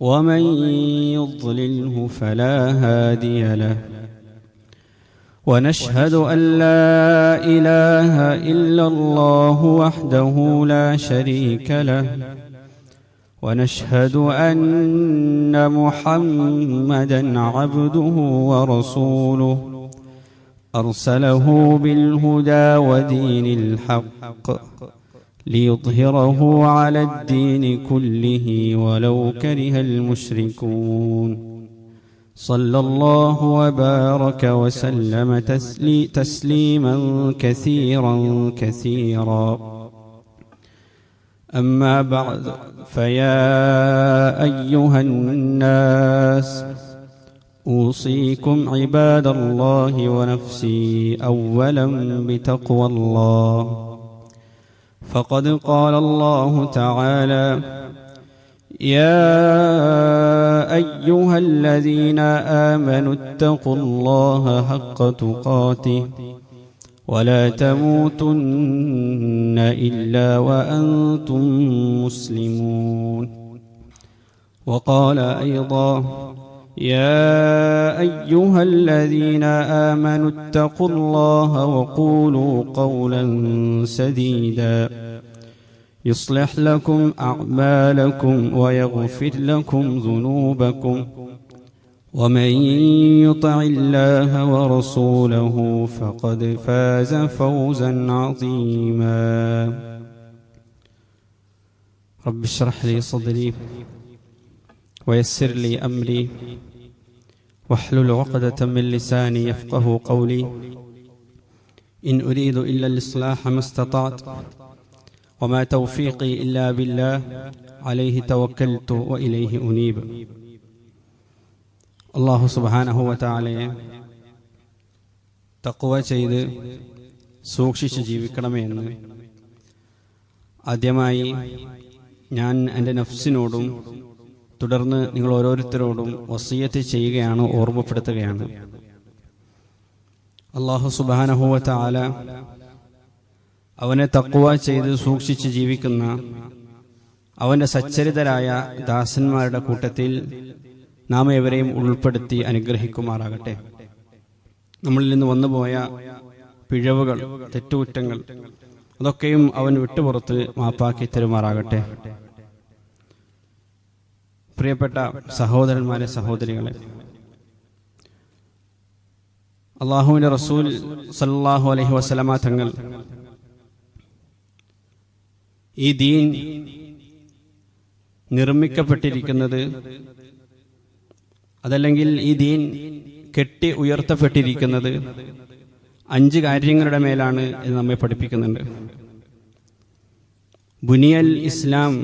ومن يضلله فلا هادي له. ونشهد أن لا إله إلا الله وحده لا شريك له. ونشهد أن محمدا عبده ورسوله. أرسله بالهدى ودين الحق. ليظهره على الدين كله ولو كره المشركون. صلى الله وبارك وسلم تسلي تسليما كثيرا كثيرا. أما بعد فيا أيها الناس أوصيكم عباد الله ونفسي أولا بتقوى الله. فقد قال الله تعالى يا أيها الذين آمنوا اتقوا الله حق تقاته ولا تموتن إلا وأنتم مسلمون. وقال أيضا يا أيها الذين آمنوا اتقوا الله وقولوا قولا سديدا. يصلح لكم أعمالكم ويغفر لكم ذنوبكم. ومن يطع الله ورسوله فقد فاز فوزا عظيما. رب اشرح لي صدري. ويسر لي امري واحلل عقدة من لساني يفقه قولي إن أريد إلا الإصلاح ما استطعت وما توفيقي إلا بالله عليه توكلت وإليه أنيب അള്ളാഹു സുബാനഹുവത്താലയെ തക്കുവ ചെയ്ത് സൂക്ഷിച്ച് ജീവിക്കണമെന്ന് ആദ്യമായി ഞാൻ എൻ്റെ നഫ്സിനോടും തുടർന്ന് നിങ്ങൾ ഓരോരുത്തരോടും വസീയത്ത് ചെയ്യുകയാണ് ഓർമ്മപ്പെടുത്തുകയാണ്. അള്ളാഹു സുബാനഹുവത്ത ആല അവനെ തക്കുവ ചെയ്ത് സൂക്ഷിച്ച് ജീവിക്കുന്ന അവന്റെ സച്ചരിതരായ ദാസന്മാരുടെ കൂട്ടത്തിൽ നാം എവരെയും ഉൾപ്പെടുത്തി അനുഗ്രഹിക്കുമാറാകട്ടെ. നമ്മളിൽ നിന്ന് വന്നുപോയ പിഴവുകൾ തെറ്റുകുറ്റങ്ങൾ അതൊക്കെയും അവൻ വിട്ടുപുറത്ത് മാപ്പാക്കി തരുമാറാകട്ടെ. പ്രിയപ്പെട്ട സഹോദരന്മാരെ സഹോദരികളെ. അള്ളാഹുവിന്റെ റസൂൽ സല്ലാഹു അലഹി വസ്ലമ തങ്ങൾ ഈ ദീൻ നിർമ്മിക്കപ്പെട്ടിരിക്കുന്നത് അതല്ലെങ്കിൽ ഈ ദീൻ കെട്ടി ഉയർത്തപ്പെട്ടിരിക്കുന്നത് അഞ്ച് കാര്യങ്ങളുടെ മേലാണ് എന്ന് നമ്മെ പഠിപ്പിക്കുന്നുണ്ട്. ബുനിയൽ ഇസ്ലാം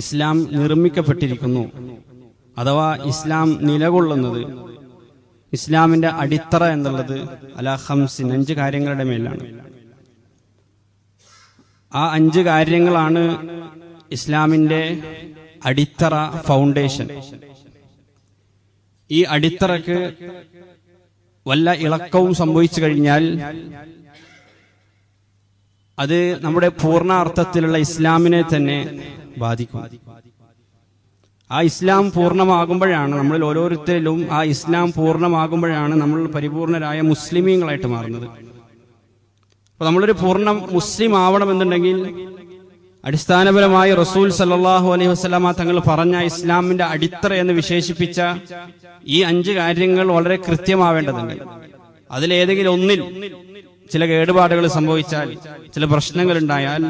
ഇസ്ലാം നിർമ്മിക്കപ്പെട്ടിരിക്കുന്നു. അഥവാ ഇസ്ലാം നിലകൊള്ളുന്നത് ഇസ്ലാമിന്റെ അടിത്തറ എന്നുള്ളത് അല ഹംസിൻ അഞ്ച് കാര്യങ്ങളുടെ മേലാണ്. ആ അഞ്ച് കാര്യങ്ങളാണ് ഇസ്ലാമിന്റെ അടിത്തറ ഫൗണ്ടേഷൻ ഈ അടിത്തറക്ക് വല്ല ഇളക്കവും സംഭവിച്ചു കഴിഞ്ഞാൽ അത് നമ്മുടെ പൂർണ അർത്ഥത്തിലുള്ള ഇസ്ലാമിനെ തന്നെ ബാധിക്കും. ആ ഇസ്ലാം പൂർണമാകുമ്പോഴാണ് നമ്മളിൽ ഓരോരുത്തരിലും ആ ഇസ്ലാം പൂർണമാകുമ്പോഴാണ് നമ്മൾ പരിപൂർണരായ മുസ്ലിമീങ്ങളായിട്ട് മാറുന്നത്. അപ്പൊ നമ്മളൊരു പൂർണ മുസ്ലിം ആവണമെന്നുണ്ടെങ്കിൽ അടിസ്ഥാനപരമായി റസൂൽ സല്ലാഹു അലൈഹി വസ്ലാമ തങ്ങൾ പറഞ്ഞ ഇസ്ലാമിന്റെ അടിത്തറ എന്ന് വിശേഷിപ്പിച്ച ഈ അഞ്ച് കാര്യങ്ങൾ വളരെ കൃത്യമാവേണ്ടതുണ്ട്. അതിലേതെങ്കിലും ഒന്നിൽ ചില കേടുപാടുകൾ സംഭവിച്ചാൽ ചില പ്രശ്നങ്ങൾ ഉണ്ടായാൽ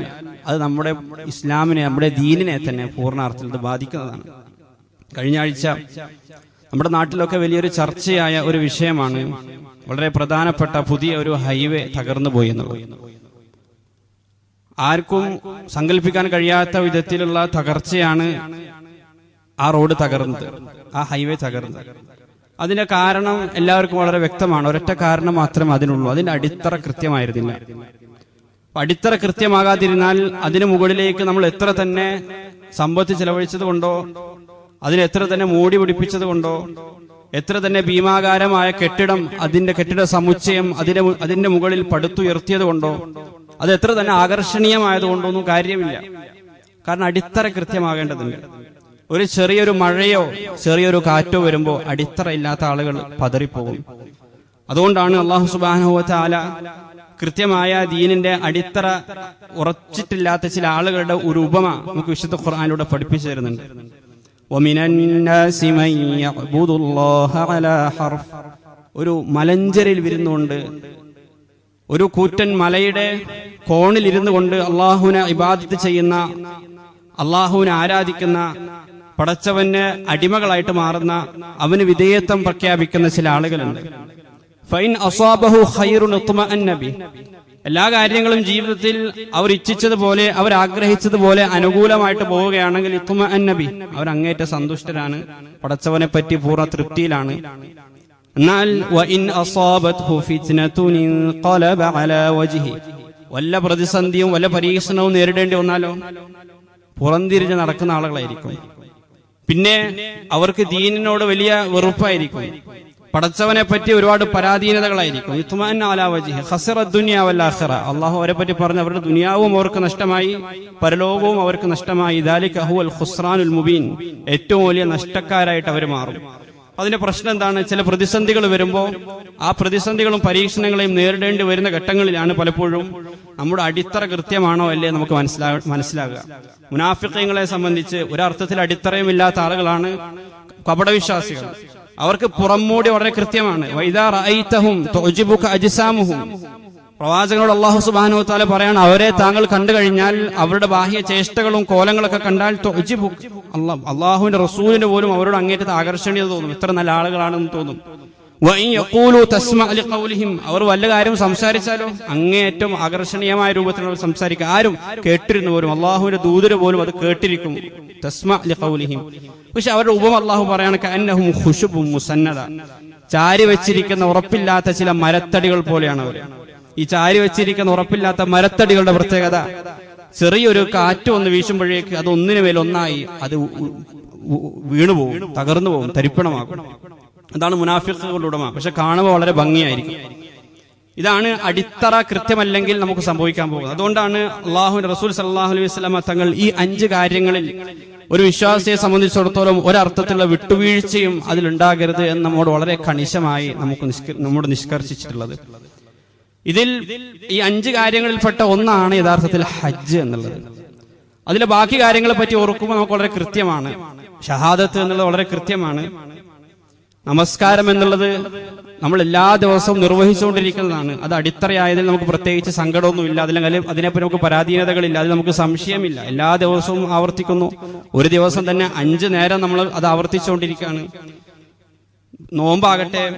അത് നമ്മുടെ ഇസ്ലാമിനെ നമ്മുടെ ദീനിനെ തന്നെ പൂർണാർത്ഥത്തിൽ ബാധിക്കുന്നതാണ്. കഴിഞ്ഞ ആഴ്ച നമ്മുടെ നാട്ടിലൊക്കെ വലിയൊരു ചർച്ചയായ ഒരു വിഷയമാണ് വളരെ പ്രധാനപ്പെട്ട പുതിയ ഒരു ഹൈവേ തകർന്നു പോയി എന്നുള്ളത്. ആർക്കും സങ്കല്പിക്കാൻ കഴിയാത്ത വിധത്തിലുള്ള തകർച്ചയാണ് ആ റോഡ് തകർന്നത് ആ ഹൈവേ തകർന്നത്. അതിന്റെ കാരണം എല്ലാവർക്കും വളരെ വ്യക്തമാണ്. ഒരൊറ്റ കാരണം മാത്രമേ അതിനുള്ളൂ. അതിന്റെ അടിത്തറ കൃത്യമായിരുന്നില്ല. അടിത്തറ കൃത്യമാകാതിരുന്നാൽ അതിനു മുകളിലേക്ക് നമ്മൾ എത്ര തന്നെ സമ്പത്ത് ചെലവഴിച്ചത് കൊണ്ടോ അതിന് എത്ര തന്നെ മൂടി പിടിപ്പിച്ചത് കൊണ്ടോ എത്ര തന്നെ ഭീമാകാരമായ കെട്ടിടം അതിന്റെ കെട്ടിട സമുച്ചയം അതിന്റെ അതിന്റെ മുകളിൽ പടുത്തുയർത്തിയത് കൊണ്ടോ അത് എത്ര തന്നെ ആകർഷണീയമായത് കൊണ്ടൊന്നും കാര്യമില്ല. കാരണം അടിത്തറ കൃത്യമാകേണ്ടതുണ്ട്. ഒരു ചെറിയൊരു മഴയോ ചെറിയൊരു കാറ്റോ വരുമ്പോൾ അടിത്തറ ഇല്ലാത്ത ആളുകൾ പതറിപ്പോകും. അതുകൊണ്ടാണ് അള്ളാഹു സുബാനുഹുല കൃത്യമായ ദീനിന്റെ അടിത്തറ ഉറച്ചിട്ടില്ലാത്ത ചില ആളുകളുടെ ഒരു ഉപമ നമുക്ക് വിശുദ്ധ ഖുർആാനിലൂടെ പഠിപ്പിച്ചു തരുന്നുണ്ട്. ഒരു മലഞ്ചരിൽ വിരുന്നുകൊണ്ട് ഒരു കൂറ്റൻ മലയുടെ കോണിൽ ഇരുന്നു കൊണ്ട് അള്ളാഹുവിനെ ഇബാദത്ത് ചെയ്യുന്ന അള്ളാഹുവിനെ ആരാധിക്കുന്ന പടച്ചവന് അടിമകളായിട്ട് മാറുന്ന അവന് വിധേയത്വം പ്രഖ്യാപിക്കുന്ന ചില ആളുകളുണ്ട്. അസാബഹു ഖൈറുൻ ഉത്മഅന്ന ബി. എല്ലാ കാര്യങ്ങളും ജീവിതത്തിൽ അവർ ഇച്ഛിച്ചതുപോലെ അവർ ആഗ്രഹിച്ചതുപോലെ അനുകൂലമായിട്ട് പോവുകയാണെങ്കിൽ ഇത്തുമ അന്നബി അവർ അങ്ങേറ്റ സന്തുഷ്ടരാണ് പടച്ചവനെ പറ്റി പൂർണ തൃപ്തിയിലാണ്. എന്നാൽ വല്ല പ്രതിസന്ധിയും വല്ല പരീക്ഷണവും നേരിടേണ്ടി വന്നാലോ? പുറംതിരിഞ്ഞ് നടക്കുന്ന ആളുകളായിരിക്കും. പിന്നെ അവർക്ക് ദീനിനോട് വലിയ വെറുപ്പായിരിക്കും. പടച്ചവനെ പറ്റി ഒരുപാട് പരാധീനതകളായിരിക്കും. അള്ളാഹു അവരെ പറ്റി പറഞ്ഞ അവരുടെ ദുനിയാവും അവർക്ക് നഷ്ടമായി പരലോകവും അവർക്ക് നഷ്ടമായി. ദാലിക ഖുസ്റാനുൽ മുബീൻ. ഏറ്റവും വലിയ നഷ്ടക്കാരായിട്ട് അവർ മാറും. അതിന്റെ പ്രശ്നം എന്താണ്? ചില പ്രതിസന്ധികൾ വരുമ്പോൾ ആ പ്രതിസന്ധികളും പരീക്ഷണങ്ങളെയും നേരിടേണ്ടി വരുന്ന ഘട്ടങ്ങളിലാണ് പലപ്പോഴും നമ്മുടെ അടിത്തറ കൃത്യമാണോ അല്ലേ നമുക്ക് മനസ്സിലാ മനസ്സിലാകുക. മുനാഫിക്കങ്ങളെ സംബന്ധിച്ച് ഒരർത്ഥത്തിൽ അടിത്തറയുമില്ലാത്ത ആളുകളാണ് കപടവിശ്വാസികൾ. അവർക്ക് പുറംമൂടി വളരെ കൃത്യമാണ്. പ്രവാചകനോട് അള്ളാഹു സുബാനു താല പറയാണ് അവരെ താങ്കൾ കണ്ടു കഴിഞ്ഞാൽ അവരുടെ ബാഹ്യ ചേഷ്ടകളും കോലങ്ങളൊക്കെ കണ്ടാൽ അള്ളാഹുവിന്റെ റസൂലിന്റെ പോലും അവരോട് അങ്ങേറ്റത്തെ ആകർഷണീയത തോന്നും. ഇത്ര നല്ല ആളുകളാണെന്ന് തോന്നും. അവർ വല്ല കാര്യം സംസാരിച്ചാലോ? അങ്ങേയറ്റം ആകർഷണീയമായ രൂപത്തിൽ അവർ സംസാരിക്കുക ആരും കേട്ടിരുന്നു പോലും അള്ളാഹുവിന്റെ ദൂതര് പോലും അത് കേട്ടിരിക്കും. തസ്മ ലിഖൗലിഹിം. പക്ഷെ അവരുടെ ഉപമ അള്ളാഹു പറയാണ് മുസന്നദ. ചാരി വെച്ചിരിക്കുന്ന ഉറപ്പില്ലാത്ത ചില മരത്തടികൾ പോലെയാണ് അവർ ഈ ചാരി വെച്ചിരിക്കുന്ന ഉറപ്പില്ലാത്ത മരത്തടികളുടെ പ്രത്യേകത ചെറിയൊരു കാറ്റ് ഒന്ന് വീശുമ്പോഴേക്ക് അത് ഒന്നിനു മേലൊന്നായി അത് വീണുപോകും തകർന്നു പോകും തരിപ്പണമാകും. അതാണ് മുനാഫിക്കുകളുടെ ഉടമ. പക്ഷെ കാണുമ്പോൾ വളരെ ഭംഗിയായിരിക്കും. ഇതാണ് അടിത്തറ കൃത്യമല്ലെങ്കിൽ നമുക്ക് സംഭവിക്കാൻ പോകുന്നത്. അതുകൊണ്ടാണ് അള്ളാഹു റസൂൽ സല്ലാഹു അലൈഹി വസ്ലാമ തങ്ങൾ ഈ അഞ്ച് കാര്യങ്ങളിൽ ഒരു വിശ്വാസിയെ സംബന്ധിച്ചിടത്തോളം ഒരർത്ഥത്തിലുള്ള വിട്ടുവീഴ്ചയും അതിലുണ്ടാകരുത് എന്ന് നമ്മോട് വളരെ കണിശമായി നമുക്ക് നമ്മോട് നിഷ്കർഷിച്ചിട്ടുള്ളത്. ഇതിൽ ഈ അഞ്ച് കാര്യങ്ങളിൽപ്പെട്ട ഒന്നാണ് യഥാർത്ഥത്തിൽ ഹജ്ജ് എന്നുള്ളത്. അതിലെ ബാക്കി കാര്യങ്ങളെ പറ്റി ഓർക്കുമ്പോൾ നമുക്ക് വളരെ കൃത്യമാണ്. ഷഹാദത്ത് എന്നുള്ളത് വളരെ കൃത്യമാണ്. നമസ്കാരം എന്നുള്ളത് നമ്മൾ എല്ലാ ദിവസവും നിർവഹിച്ചുകൊണ്ടിരിക്കുന്നതാണ്. അത് അടിത്തറയായതിൽ നമുക്ക് പ്രത്യേകിച്ച് സങ്കടമൊന്നുമില്ല. അതിലെങ്കിൽ അതിനെപ്പറ്റി നമുക്ക് പരാധീനതകളില്ല. അതിൽ നമുക്ക് സംശയമില്ല. എല്ലാ ദിവസവും ആവർത്തിക്കുന്നു. ഒരു ദിവസം തന്നെ അഞ്ച് നേരം നമ്മൾ അത് ആവർത്തിച്ചുകൊണ്ടിരിക്കുകയാണ്. നോമ്പാകട്ടെ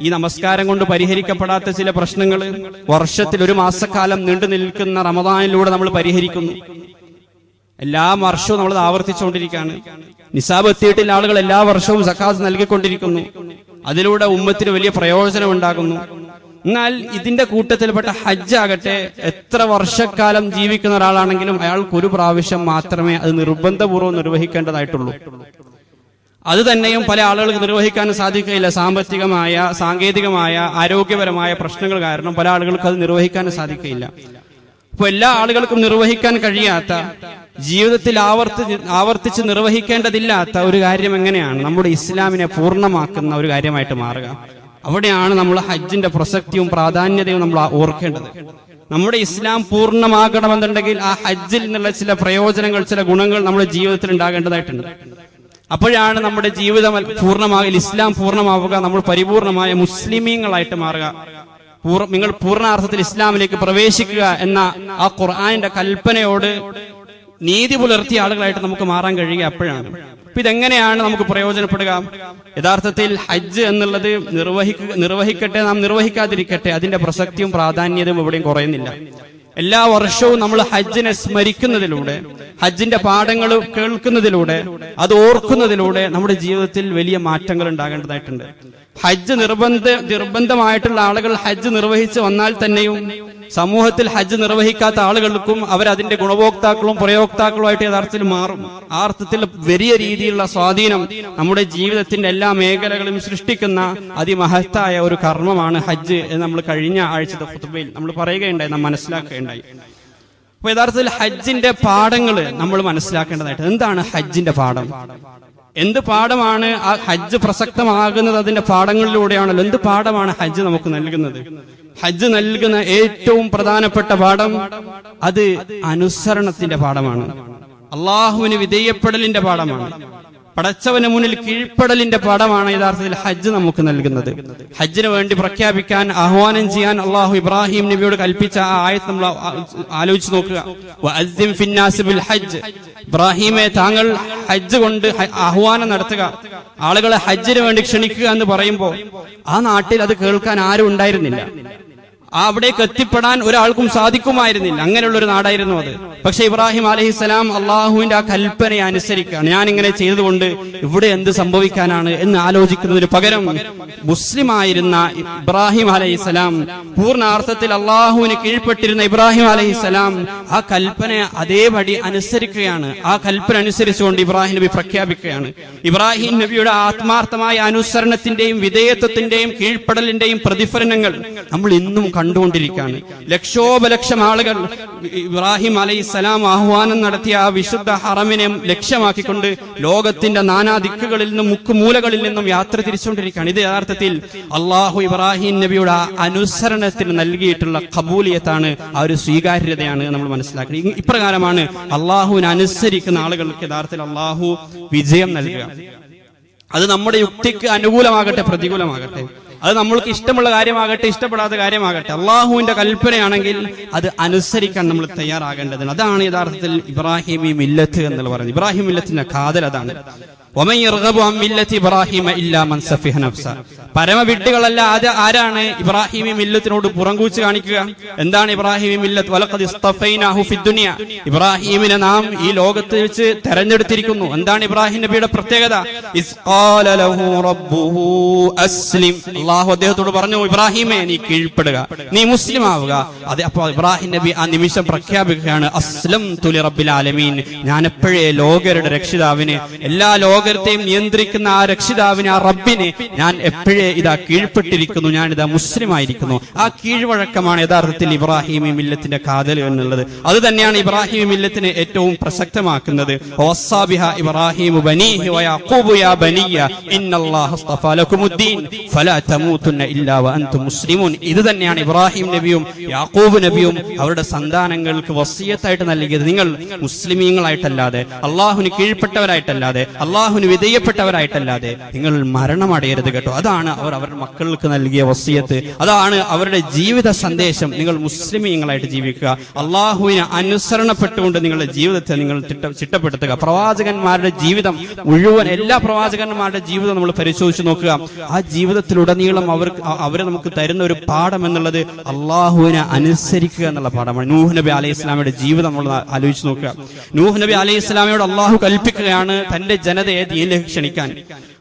ഈ നമസ്കാരം കൊണ്ട് പരിഹരിക്കപ്പെടാത്ത ചില പ്രശ്നങ്ങൾ വർഷത്തിൽ ഒരു മാസക്കാലം നീണ്ടു നിൽക്കുന്ന റമദാനിലൂടെ നമ്മൾ പരിഹരിക്കുന്നു. എല്ലാ വർഷവും നമ്മൾ ആവർത്തിച്ചുകൊണ്ടിരിക്കുകയാണ്. നിസാബ് എത്തിയിട്ടില്ല ആളുകൾ എല്ലാ വർഷവും സക്കാത്ത് നൽകിക്കൊണ്ടിരിക്കുന്നു. അതിലൂടെ ഉമ്മത്തിന് വലിയ പ്രയോജനം ഉണ്ടാകുന്നു. എന്നാൽ ഇതിന്റെ കൂട്ടത്തിൽപ്പെട്ട ഹജ്ജ് ആകട്ടെ എത്ര വർഷക്കാലം ജീവിക്കുന്ന ഒരാളാണെങ്കിലും അയാൾക്ക് ഒരു പ്രാവശ്യം മാത്രമേ അത് നിർബന്ധപൂർവം നിർവഹിക്കേണ്ടതായിട്ടുള്ളൂ. അത് തന്നെയും പല ആളുകൾക്ക് നിർവഹിക്കാൻ സാധിക്കുകയില്ല. സാമ്പത്തികമായ സാങ്കേതികമായ ആരോഗ്യപരമായ പ്രശ്നങ്ങൾ കാരണം പല ആളുകൾക്ക് അത് നിർവഹിക്കാൻ സാധിക്കുകയില്ല. അപ്പൊ എല്ലാ ആളുകൾക്കും നിർവഹിക്കാൻ കഴിയാത്ത ജീവിതത്തിൽ ആവർത്തി ആവർത്തിച്ച് നിർവഹിക്കേണ്ടതില്ലാത്ത ഒരു കാര്യം എങ്ങനെയാണ്? നമ്മുടെ ഇസ്ലാമിനെ പൂർണമാക്കുന്ന ഒരു കാര്യമായിട്ട് മാറുക. അവിടെയാണ് നമ്മൾ ഹജ്ജിന്റെ പ്രസക്തിയും പ്രാധാന്യതയും നമ്മൾ ഓർക്കേണ്ടത്. നമ്മുടെ ഇസ്ലാം പൂർണമാകണമെന്നുണ്ടെങ്കിൽ ആ ഹജ്ജിൽ നിന്നുള്ള ചില പ്രയോജനങ്ങൾ ചില ഗുണങ്ങൾ നമ്മുടെ ജീവിതത്തിൽ ഉണ്ടാകേണ്ടതായിട്ടുണ്ട്. അപ്പോഴാണ് നമ്മുടെ ജീവിതം പൂർണമാകൽ ഇസ്ലാം പൂർണമാവുക നമ്മൾ പരിപൂർണമായ മുസ്ലിമീങ്ങളായിട്ട് മാറുക. നിങ്ങൾ പൂർണാർത്ഥത്തിൽ ഇസ്ലാമിലേക്ക് പ്രവേശിക്കുക എന്ന ആ ഖുർആാനിന്റെ കൽപ്പനയോട് നീതി പുലർത്തിയ ആളുകളായിട്ട് നമുക്ക് മാറാൻ കഴിയുക അപ്പോഴാണ്. അപ്പൊ ഇതെങ്ങനെയാണ് നമുക്ക് പ്രയോജനപ്പെടുക? യഥാർത്ഥത്തിൽ ഹജ്ജ് എന്നുള്ളത് നിർവഹിക്കുക നിർവഹിക്കട്ടെ നാം നിർവഹിക്കാതിരിക്കട്ടെ അതിന്റെ പ്രസക്തിയും പ്രാധാന്യതയും എവിടെയും കുറയുന്നില്ല. എല്ലാ വർഷവും നമ്മൾ ഹജ്ജിനെ സ്മരിക്കുന്നതിലൂടെ ഹജ്ജിന്റെ പാഠങ്ങൾ കേൾക്കുന്നതിലൂടെ അത് ഓർക്കുന്നതിലൂടെ നമ്മുടെ ജീവിതത്തിൽ വലിയ മാറ്റങ്ങൾ ഉണ്ടാകേണ്ടതായിട്ടുണ്ട്. ഹജ്ജ് നിർബന്ധ നിർബന്ധമായിട്ടുള്ള ആളുകൾ ഹജ്ജ് നിർവഹിച്ച് വന്നാൽ തന്നെയും സമൂഹത്തിൽ ഹജ്ജ് നിർവഹിക്കാത്ത ആളുകൾക്കും അവരതിന്റെ ഗുണഭോക്താക്കളും പ്രയോക്താക്കളുമായിട്ട് യഥാർത്ഥത്തിൽ മാറും. ആ അർത്ഥത്തിൽ വലിയ രീതിയിലുള്ള സ്വാധീനം നമ്മുടെ ജീവിതത്തിന്റെ എല്ലാ മേഖലകളും സൃഷ്ടിക്കുന്ന അതിമഹത്തായ ഒരു കർമ്മമാണ് ഹജ്ജ് എന്ന് നമ്മൾ കഴിഞ്ഞ ആഴ്ചത്തെ ഫുത്ബയിൽ നമ്മൾ പറയുകയുണ്ടായി നാം മനസ്സിലാക്കുകയുണ്ടായി. അപ്പൊ യഥാർത്ഥത്തിൽ ഹജ്ജിന്റെ പാഠങ്ങൾ നമ്മൾ മനസ്സിലാക്കേണ്ടതായിട്ട് എന്താണ് ഹജ്ജിന്റെ പാഠം? എന്ത് പാഠമാണ് ആ ഹജ്ജ് പ്രസക്തമാകുന്നത് അതിന്റെ പാഠങ്ങളിലൂടെയാണല്ലോ എന്ത് പാഠമാണ് ഹജ്ജ് നമുക്ക് നൽകുന്നത്? ഹജ്ജ് നൽകുന്ന ഏറ്റവും പ്രധാനപ്പെട്ട പാഠം അത് അനുസരണത്തിന്റെ പാഠമാണ്. അള്ളാഹുവിന് വിധേയപ്പെടലിന്റെ പാഠമാണ്. പടച്ചവന് മുന്നിൽ കീഴ്പ്പെടലിന്റെ പാഠമാണ് യഥാർത്ഥത്തിൽ ഹജ്ജ് നമുക്ക് നൽകുന്നത്. ഹജ്ജിന് വേണ്ടി പ്രഖ്യാപിക്കാൻ ആഹ്വാനം ചെയ്യാൻ അള്ളാഹു ഇബ്രാഹിം നബിയോട് കൽപ്പിച്ച ആ ആയത്ത് നമ്മൾ ആലോചിച്ച് നോക്കുക. ഹജ്ജ്. ഇബ്രാഹിമെ താങ്കൾ ഹജ്ജ് കൊണ്ട് ആഹ്വാനം നടത്തുക. ആളുകളെ ഹജ്ജിന് വേണ്ടി ക്ഷണിക്കുക എന്ന് പറയുമ്പോൾ ആ നാട്ടിൽ അത് കേൾക്കാൻ ആരും ഉണ്ടായിരുന്നില്ല. അവിടേക്ക് എത്തിപ്പെടാൻ ഒരാൾക്കും സാധിക്കുമായിരുന്നില്ല. അങ്ങനെയുള്ള ഒരു നാടായിരുന്നു അത്. പക്ഷെ ഇബ്രാഹിം അലഹിസ്സലാം അള്ളാഹുവിന്റെ ആ കൽപ്പനയെ അനുസരിക്കുകയാണ് ഞാൻ ഇങ്ങനെ ചെയ്തുകൊണ്ട് ഇവിടെ എന്ത് സംഭവിക്കാനാണ് എന്ന് ആലോചിക്കുന്നതിന് പകരം മുസ്ലിം ആയിരുന്ന ഇബ്രാഹിം അലഹിസ്സലാം പൂർണാർത്ഥത്തിൽ അള്ളാഹുവിന് കീഴ്പ്പെട്ടിരുന്ന ഇബ്രാഹിം അലഹിസ്സലാം ആ കൽപ്പന അതേപടി അനുസരിക്കുകയാണ്. ആ കൽപ്പന അനുസരിച്ചുകൊണ്ട് ഇബ്രാഹിം നബി പ്രഖ്യാപിക്കുകയാണ്. ഇബ്രാഹിം നബിയുടെ ആത്മാർത്ഥമായ അനുസരണത്തിന്റെയും വിധേയത്വത്തിന്റെയും കീഴ്പ്പെടലിന്റെയും പ്രതിഫലനങ്ങൾ നമ്മൾ ഇന്നും കണ്ടുകൊണ്ടിരിക്കുകയാണ്. ലക്ഷോപലക്ഷം ആളുകൾ ഇബ്രാഹിം അലൈഹി സ്വലാം ആഹ്വാനം നടത്തിയ ആ വിശുദ്ധ ഹറമിനെ ലക്ഷ്യമാക്കിക്കൊണ്ട് ലോകത്തിന്റെ നാനാ ദിക്കുകളിൽ നിന്നും മുക്കുമൂലകളിൽ നിന്നും യാത്ര തിരിച്ചുകൊണ്ടിരിക്കുകയാണ്. ഇത് യഥാർത്ഥത്തിൽ അള്ളാഹു ഇബ്രാഹിം നബിയുടെ അനുസരണത്തിന് നൽകിയിട്ടുള്ള കബൂലിയത്താണ് ആ ഒരു സ്വീകാര്യതയാണ് നമ്മൾ മനസ്സിലാക്കുന്നത് ഇപ്രകാരമാണ് അള്ളാഹുവിനെ അനുസരിക്കുന്ന ആളുകൾക്ക് യഥാർത്ഥത്തിൽ അള്ളാഹു വിജയം നൽകുക. അത് നമ്മുടെ യുക്തിക്ക് അനുകൂലമാകട്ടെ പ്രതികൂലമാകട്ടെ. അത് നമ്മൾക്ക് ഇഷ്ടമുള്ള കാര്യമാകട്ടെ ഇഷ്ടപ്പെടാത്ത കാര്യമാകട്ടെ. അള്ളാഹുവിന്റെ കൽപ്പനയാണെങ്കിൽ അത് അനുസരിക്കാൻ നമ്മൾ തയ്യാറാകേണ്ടതാണ് അതാണ് യഥാർത്ഥത്തിൽ ഇബ്രാഹിമി മില്ലത്ത് എന്നുള്ള പറയുന്നത്. ഇബ്രാഹിം മില്ലത്തിന്റെ കാതൽ അതാണ്. പരമവിട്ടുകളല്ല അത് ആരാണ്? ഇബ്രാഹിമി മില്ലത്തിനോട് പുറംകൂച്ച് കാണിക്കുക. എന്താണ് ഇബ്രാഹിമി മില്ലത്ത്? ഇബ്രാഹിമിനെ നാം ഈ ലോകത്ത് വെച്ച് തെരഞ്ഞെടുത്തിരിക്കുന്നു. എന്താണ് ഇബ്രാഹിം നബിയുടെ പ്രത്യേകത അള്ളാഹു അദ്ദേഹത്തോട് പറഞ്ഞു ഇബ്രാഹിമെ നീ കീഴ്പ്പെടുക. നീ മുസ്ലിം ആവുക. അതെ അപ്പോൾ ഇബ്രാഹിം നബി ആ നിമിഷം പ്രഖ്യാപിക്കുകയാണ് അസ്ലം തുലി റബ്ബിൽ ആലമീൻ. ഞാൻ എപ്പോഴേ ലോകരുടെ രക്ഷിതാവിന് എല്ലാ ലോക ലോകത്തെയും നിയന്ത്രിക്കുന്ന ആ രക്ഷിതാവിന് ആ റബ്ബിനെ ഞാൻ എപ്പോഴേ ഇതാ കീഴ്പ്പെട്ടിരിക്കുന്നു ഞാൻ ഇതാ മുസ്ലിം ആയിരിക്കുന്നു ആ കീഴ്വഴക്കമാണ് യഥാർത്ഥത്തിൽ ഇബ്രാഹിമി മില്ലത്തിന്റെ കാതൽ എന്നുള്ളത്. അത് തന്നെയാണ് ഇബ്രാഹിമി മില്ലത്തിനെ ഏറ്റവും പ്രസക്തമാക്കുന്നത്. ഇത് തന്നെയാണ് ഇബ്രാഹിം നബിയും യാക്കൂബ് നബിയും അവരുടെ സന്താനങ്ങൾക്ക് വസിയത്തായിട്ട് നൽകിയത്. നിങ്ങൾ മുസ്ലിമീങ്ങളായിട്ടല്ലാതെ അള്ളാഹുവിന് കീഴ്പ്പെട്ടവരായിട്ടല്ലാതെ അള്ളാഹുവിന് വിധേയപ്പെട്ടവരായിട്ടല്ലാതെ നിങ്ങൾ മരണമടയരുത് കേട്ടോ. അതാണ് അവർ അവരുടെ മക്കൾക്ക് നൽകിയ വസിയത്ത്. അതാണ് അവരുടെ ജീവിത സന്ദേശം. നിങ്ങൾ മുസ്ലിമീങ്ങളായിട്ട് ജീവിക്കുക. അള്ളാഹുവിനെ അനുസരണപ്പെട്ടുകൊണ്ട് നിങ്ങളുടെ ജീവിതത്തെ നിങ്ങൾ ചിട്ടപ്പെടുത്തുക. പ്രവാചകന്മാരുടെ ജീവിതം മുഴുവൻ എല്ലാ പ്രവാചകന്മാരുടെ ജീവിതം നമ്മൾ പരിശോധിച്ചു നോക്കുക. ആ ജീവിതത്തിലുടനീളം അവർ നമുക്ക് തരുന്ന ഒരു പാഠം എന്നുള്ളത് അള്ളാഹുവിനെ അനുസരിക്കുക എന്നുള്ള പാഠമാണ്. നൂഹ് നബി അലൈഹി ഇസ്ലാമിയുടെ ജീവിതം നമ്മൾ ആലോചിച്ച് നോക്കുക. നൂഹ് നബി അലൈഹി ഇസ്ലാമിയോട് അള്ളാഹു കൽപ്പിക്കുകയാണ് തന്റെ ജനതയെ ദീനിലേക്ക് ക്ഷണിക്കാൻ.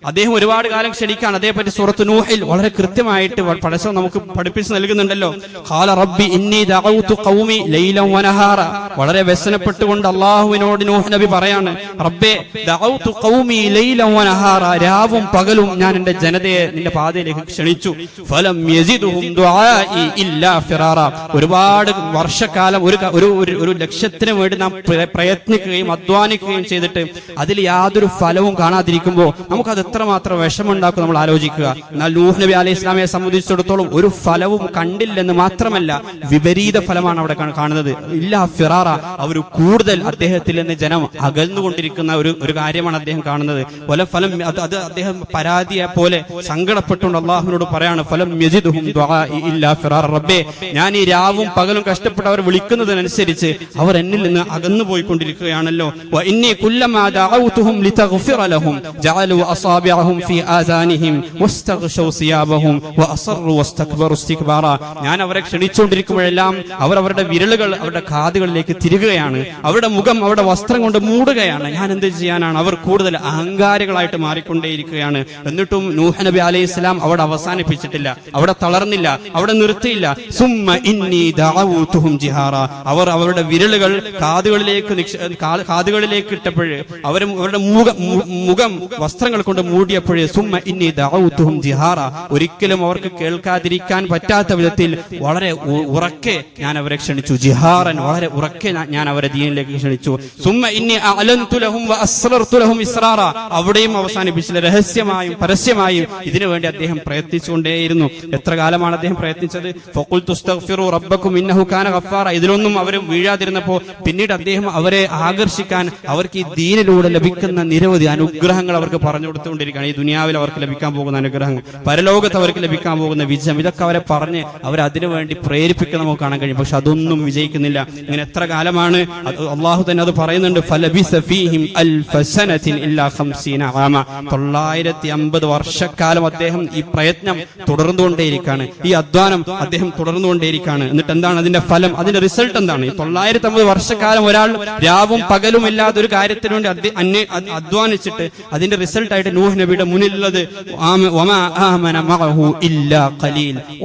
അദ്ദേഹം ഒരുപാട് കാലം ക്ഷണിക്കാൻ അതേപറ്റി സൂറത്ത് നൂഹിൽ വളരെ കൃത്യമായിട്ട് പഠിച്ചത് നമുക്ക് പഠിപ്പിച്ച് നൽകുന്നുണ്ടല്ലോ. ഖാല റബ്ബി ഇന്നി ദഅൗതു ഖൗമി ലൈലൻ വളരെ വ്യസനപ്പെട്ടുകൊണ്ട് അള്ളാഹുവിനോട് നൂഹ് നബി പറയാണ് റബ്ബേ ദഅൗതു ഖൗമി ലൈലൻ രാവും പകലും ഞാൻ എന്റെ ജനതയെ നിന്റെ പാതയിലേക്ക് ക്ഷണിച്ചു. ഫലം ഇല്ലാ ഫിറാറ. ഒരുപാട് വർഷക്കാലം ഒരു ഒരു- ഒരു ലക്ഷ്യത്തിന് വേണ്ടി നാം പ്രയത്നിക്കുകയും അധ്വാനിക്കുകയും ചെയ്തിട്ട് അതിൽ യാതൊരു ഫലവും കാണാതിരിക്കുമ്പോൾ നമുക്കത് എത്രമാത്രം വിഷമുണ്ടാക്കും നമ്മൾ ആലോചിക്കുക. എന്നാൽ നൂഹ് നബി അലൈഹി ഇസ്ലാമിയെ സംബന്ധിച്ചിടത്തോളം ഒരു ഫലവും കണ്ടില്ലെന്ന് മാത്രമല്ല വിപരീത ഫലമാണ് അവിടെ കാണുന്നത്. ഇല്ല ഫിറാറ അവർ കൂടുതൽ അദ്ദേഹത്തിൽ നിന്ന് ജനം അകന്നുകൊണ്ടിരിക്കുന്ന ഒരു ഒരു കാര്യമാണ് അദ്ദേഹം കാണുന്നത്. വല ഫലം അത് അദ്ദേഹം പരാതിയെ പോലെ സങ്കടപ്പെട്ടുകൊണ്ട് അള്ളാഹുവിനോട് പറയാണ് ഫലം ഇല്ലാ ഫിറാർ റബ്ബേ. ഞാൻ ഈ രാവും പകലും കഷ്ടപ്പെട്ട് അവർ വിളിക്കുന്നതിനനുസരിച്ച് അവർ എന്നിൽ നിന്ന് അകന്നു പോയിക്കൊണ്ടിരിക്കുകയാണല്ലോ ഇന്നി കുല്ലമാ ദഅൗതുഹും في آذانهم واستغشوا ثيابهم وأصروا ഫീ استكبارا. ഞാൻ അവരെ ക്ഷണിച്ചുകൊണ്ടിരിക്കുമ്പോഴെല്ലാം അവർ അവരുടെ വിരലുകൾ അവരുടെ കാതുകളിലേക്ക് തിരികുകയാണ് അവരുടെ മുഖം അവരുടെ വസ്ത്രം കൊണ്ട് മൂടുകയാണ്. ഞാൻ എന്ത് ചെയ്യാനാണ്? അവർ കൂടുതൽ അഹങ്കാരികളായിട്ട് മാറിക്കൊണ്ടേയിരിക്കുകയാണ്. എന്നിട്ടും നൂഹ നബി അലൈഹി ഇസ്ലാം അവിടെ അവസാനിപ്പിച്ചിട്ടില്ല. അവിടെ തളർന്നില്ല. അവിടെ നിർത്തിയില്ല. സുമ്മ ഇന്നി ദഅവൂതുഹും ജിഹാറ. അവർ അവരുടെ വിരലുകൾ കാതുകളിലേക്ക് കാതുകളിലേക്ക് ഇട്ടപ്പോഴ് അവരും അവരുടെ മുഖം മുഖം വസ്ത്രങ്ങൾ കൊണ്ട് മൂടിയപ്പോഴേ സുമ്മ ഇന്നി ദഅവൂതുഹും ജിഹാറ. ഒരിക്കലും അവർക്ക് കേൾക്കാതിരിക്കാൻ പറ്റാത്ത വിധത്തിൽ വളരെ ഉറക്കെ ഞാൻ അവരെ ക്ഷണിച്ചു. ജിഹാറൻ വളരെ ഉറക്കെ ഞാൻ- അവരെ ദീനിലേക്ക് ക്ഷണിച്ചു. സുമ്മ ഇന്നി അലന്തുലഹും ഇസ്റാറ അവിടെയും അവസാനിപ്പിച്ചില്ല. രഹസ്യമായും പരസ്യമായും ഇതിനു വേണ്ടി അദ്ദേഹം പ്രയത്നിച്ചുകൊണ്ടേയിരുന്നു. എത്ര കാലമാണ് അദ്ദേഹം പ്രയത്നിച്ചത്? ഫഖുൽ തുസ്തഫിറു റബ്ബക്കും ഇന്നഹു ഖാന ഗഫാറ. ഇതിലൊന്നും അവർ വീഴാതിരുന്നപ്പോ പിന്നീട് അദ്ദേഹം അവരെ ആകർഷിക്കാൻ അവർക്ക് ഈ ദീനിലൂടെ ലഭിക്കുന്ന നിരവധി അനുഗ്രഹങ്ങൾ അവർക്ക് പറഞ്ഞു കൊടുത്തുകൊണ്ടിരിക്കുകയാണ് ഈ ദുനിയാവിൽ അവർക്ക് ലഭിക്കാൻ പോകുന്ന അനുഗ്രഹങ്ങൾ പരലോകത്ത് അവർക്ക് ലഭിക്കാൻ പോകുന്ന വിജയം ഇതൊക്കെ അവരെ പറഞ്ഞ് അവർ അതിനു വേണ്ടി പ്രേരിപ്പിക്കുന്ന നമുക്ക് കാണാൻ കഴിയും. പക്ഷെ അതൊന്നും വിജയിക്കുന്നില്ല. ഇങ്ങനെ എത്ര കാലമാണ് അള്ളാഹു തന്നെ അത് പറയുന്നുണ്ട്. തൊള്ളായിരത്തി അമ്പത് വർഷക്കാലം അദ്ദേഹം ഈ പ്രയത്നം തുടർന്നുകൊണ്ടേയിരിക്കാണ്. ഈ അധ്വാനം അദ്ദേഹം തുടർന്നുകൊണ്ടേയിരിക്കാണ്. എന്നിട്ട് എന്താണ് അതിന്റെ ഫലം? അതിന്റെ റിസൾട്ട് എന്താണ്? ഈ തൊള്ളായിരത്തി അമ്പത് വർഷക്കാലം ഒരാൾ രാവും പകലും ഇല്ലാതെ ഒരു കാര്യത്തിന് വേണ്ടി അദ്ദേ- അന്വേ- അ- അധ്വാനിച്ചിട്ട് അതിന്റെ റിസൾട്ട് ആയിട്ട് നൂഹ് നബിയുടെ മുന്നിലുള്ളത്.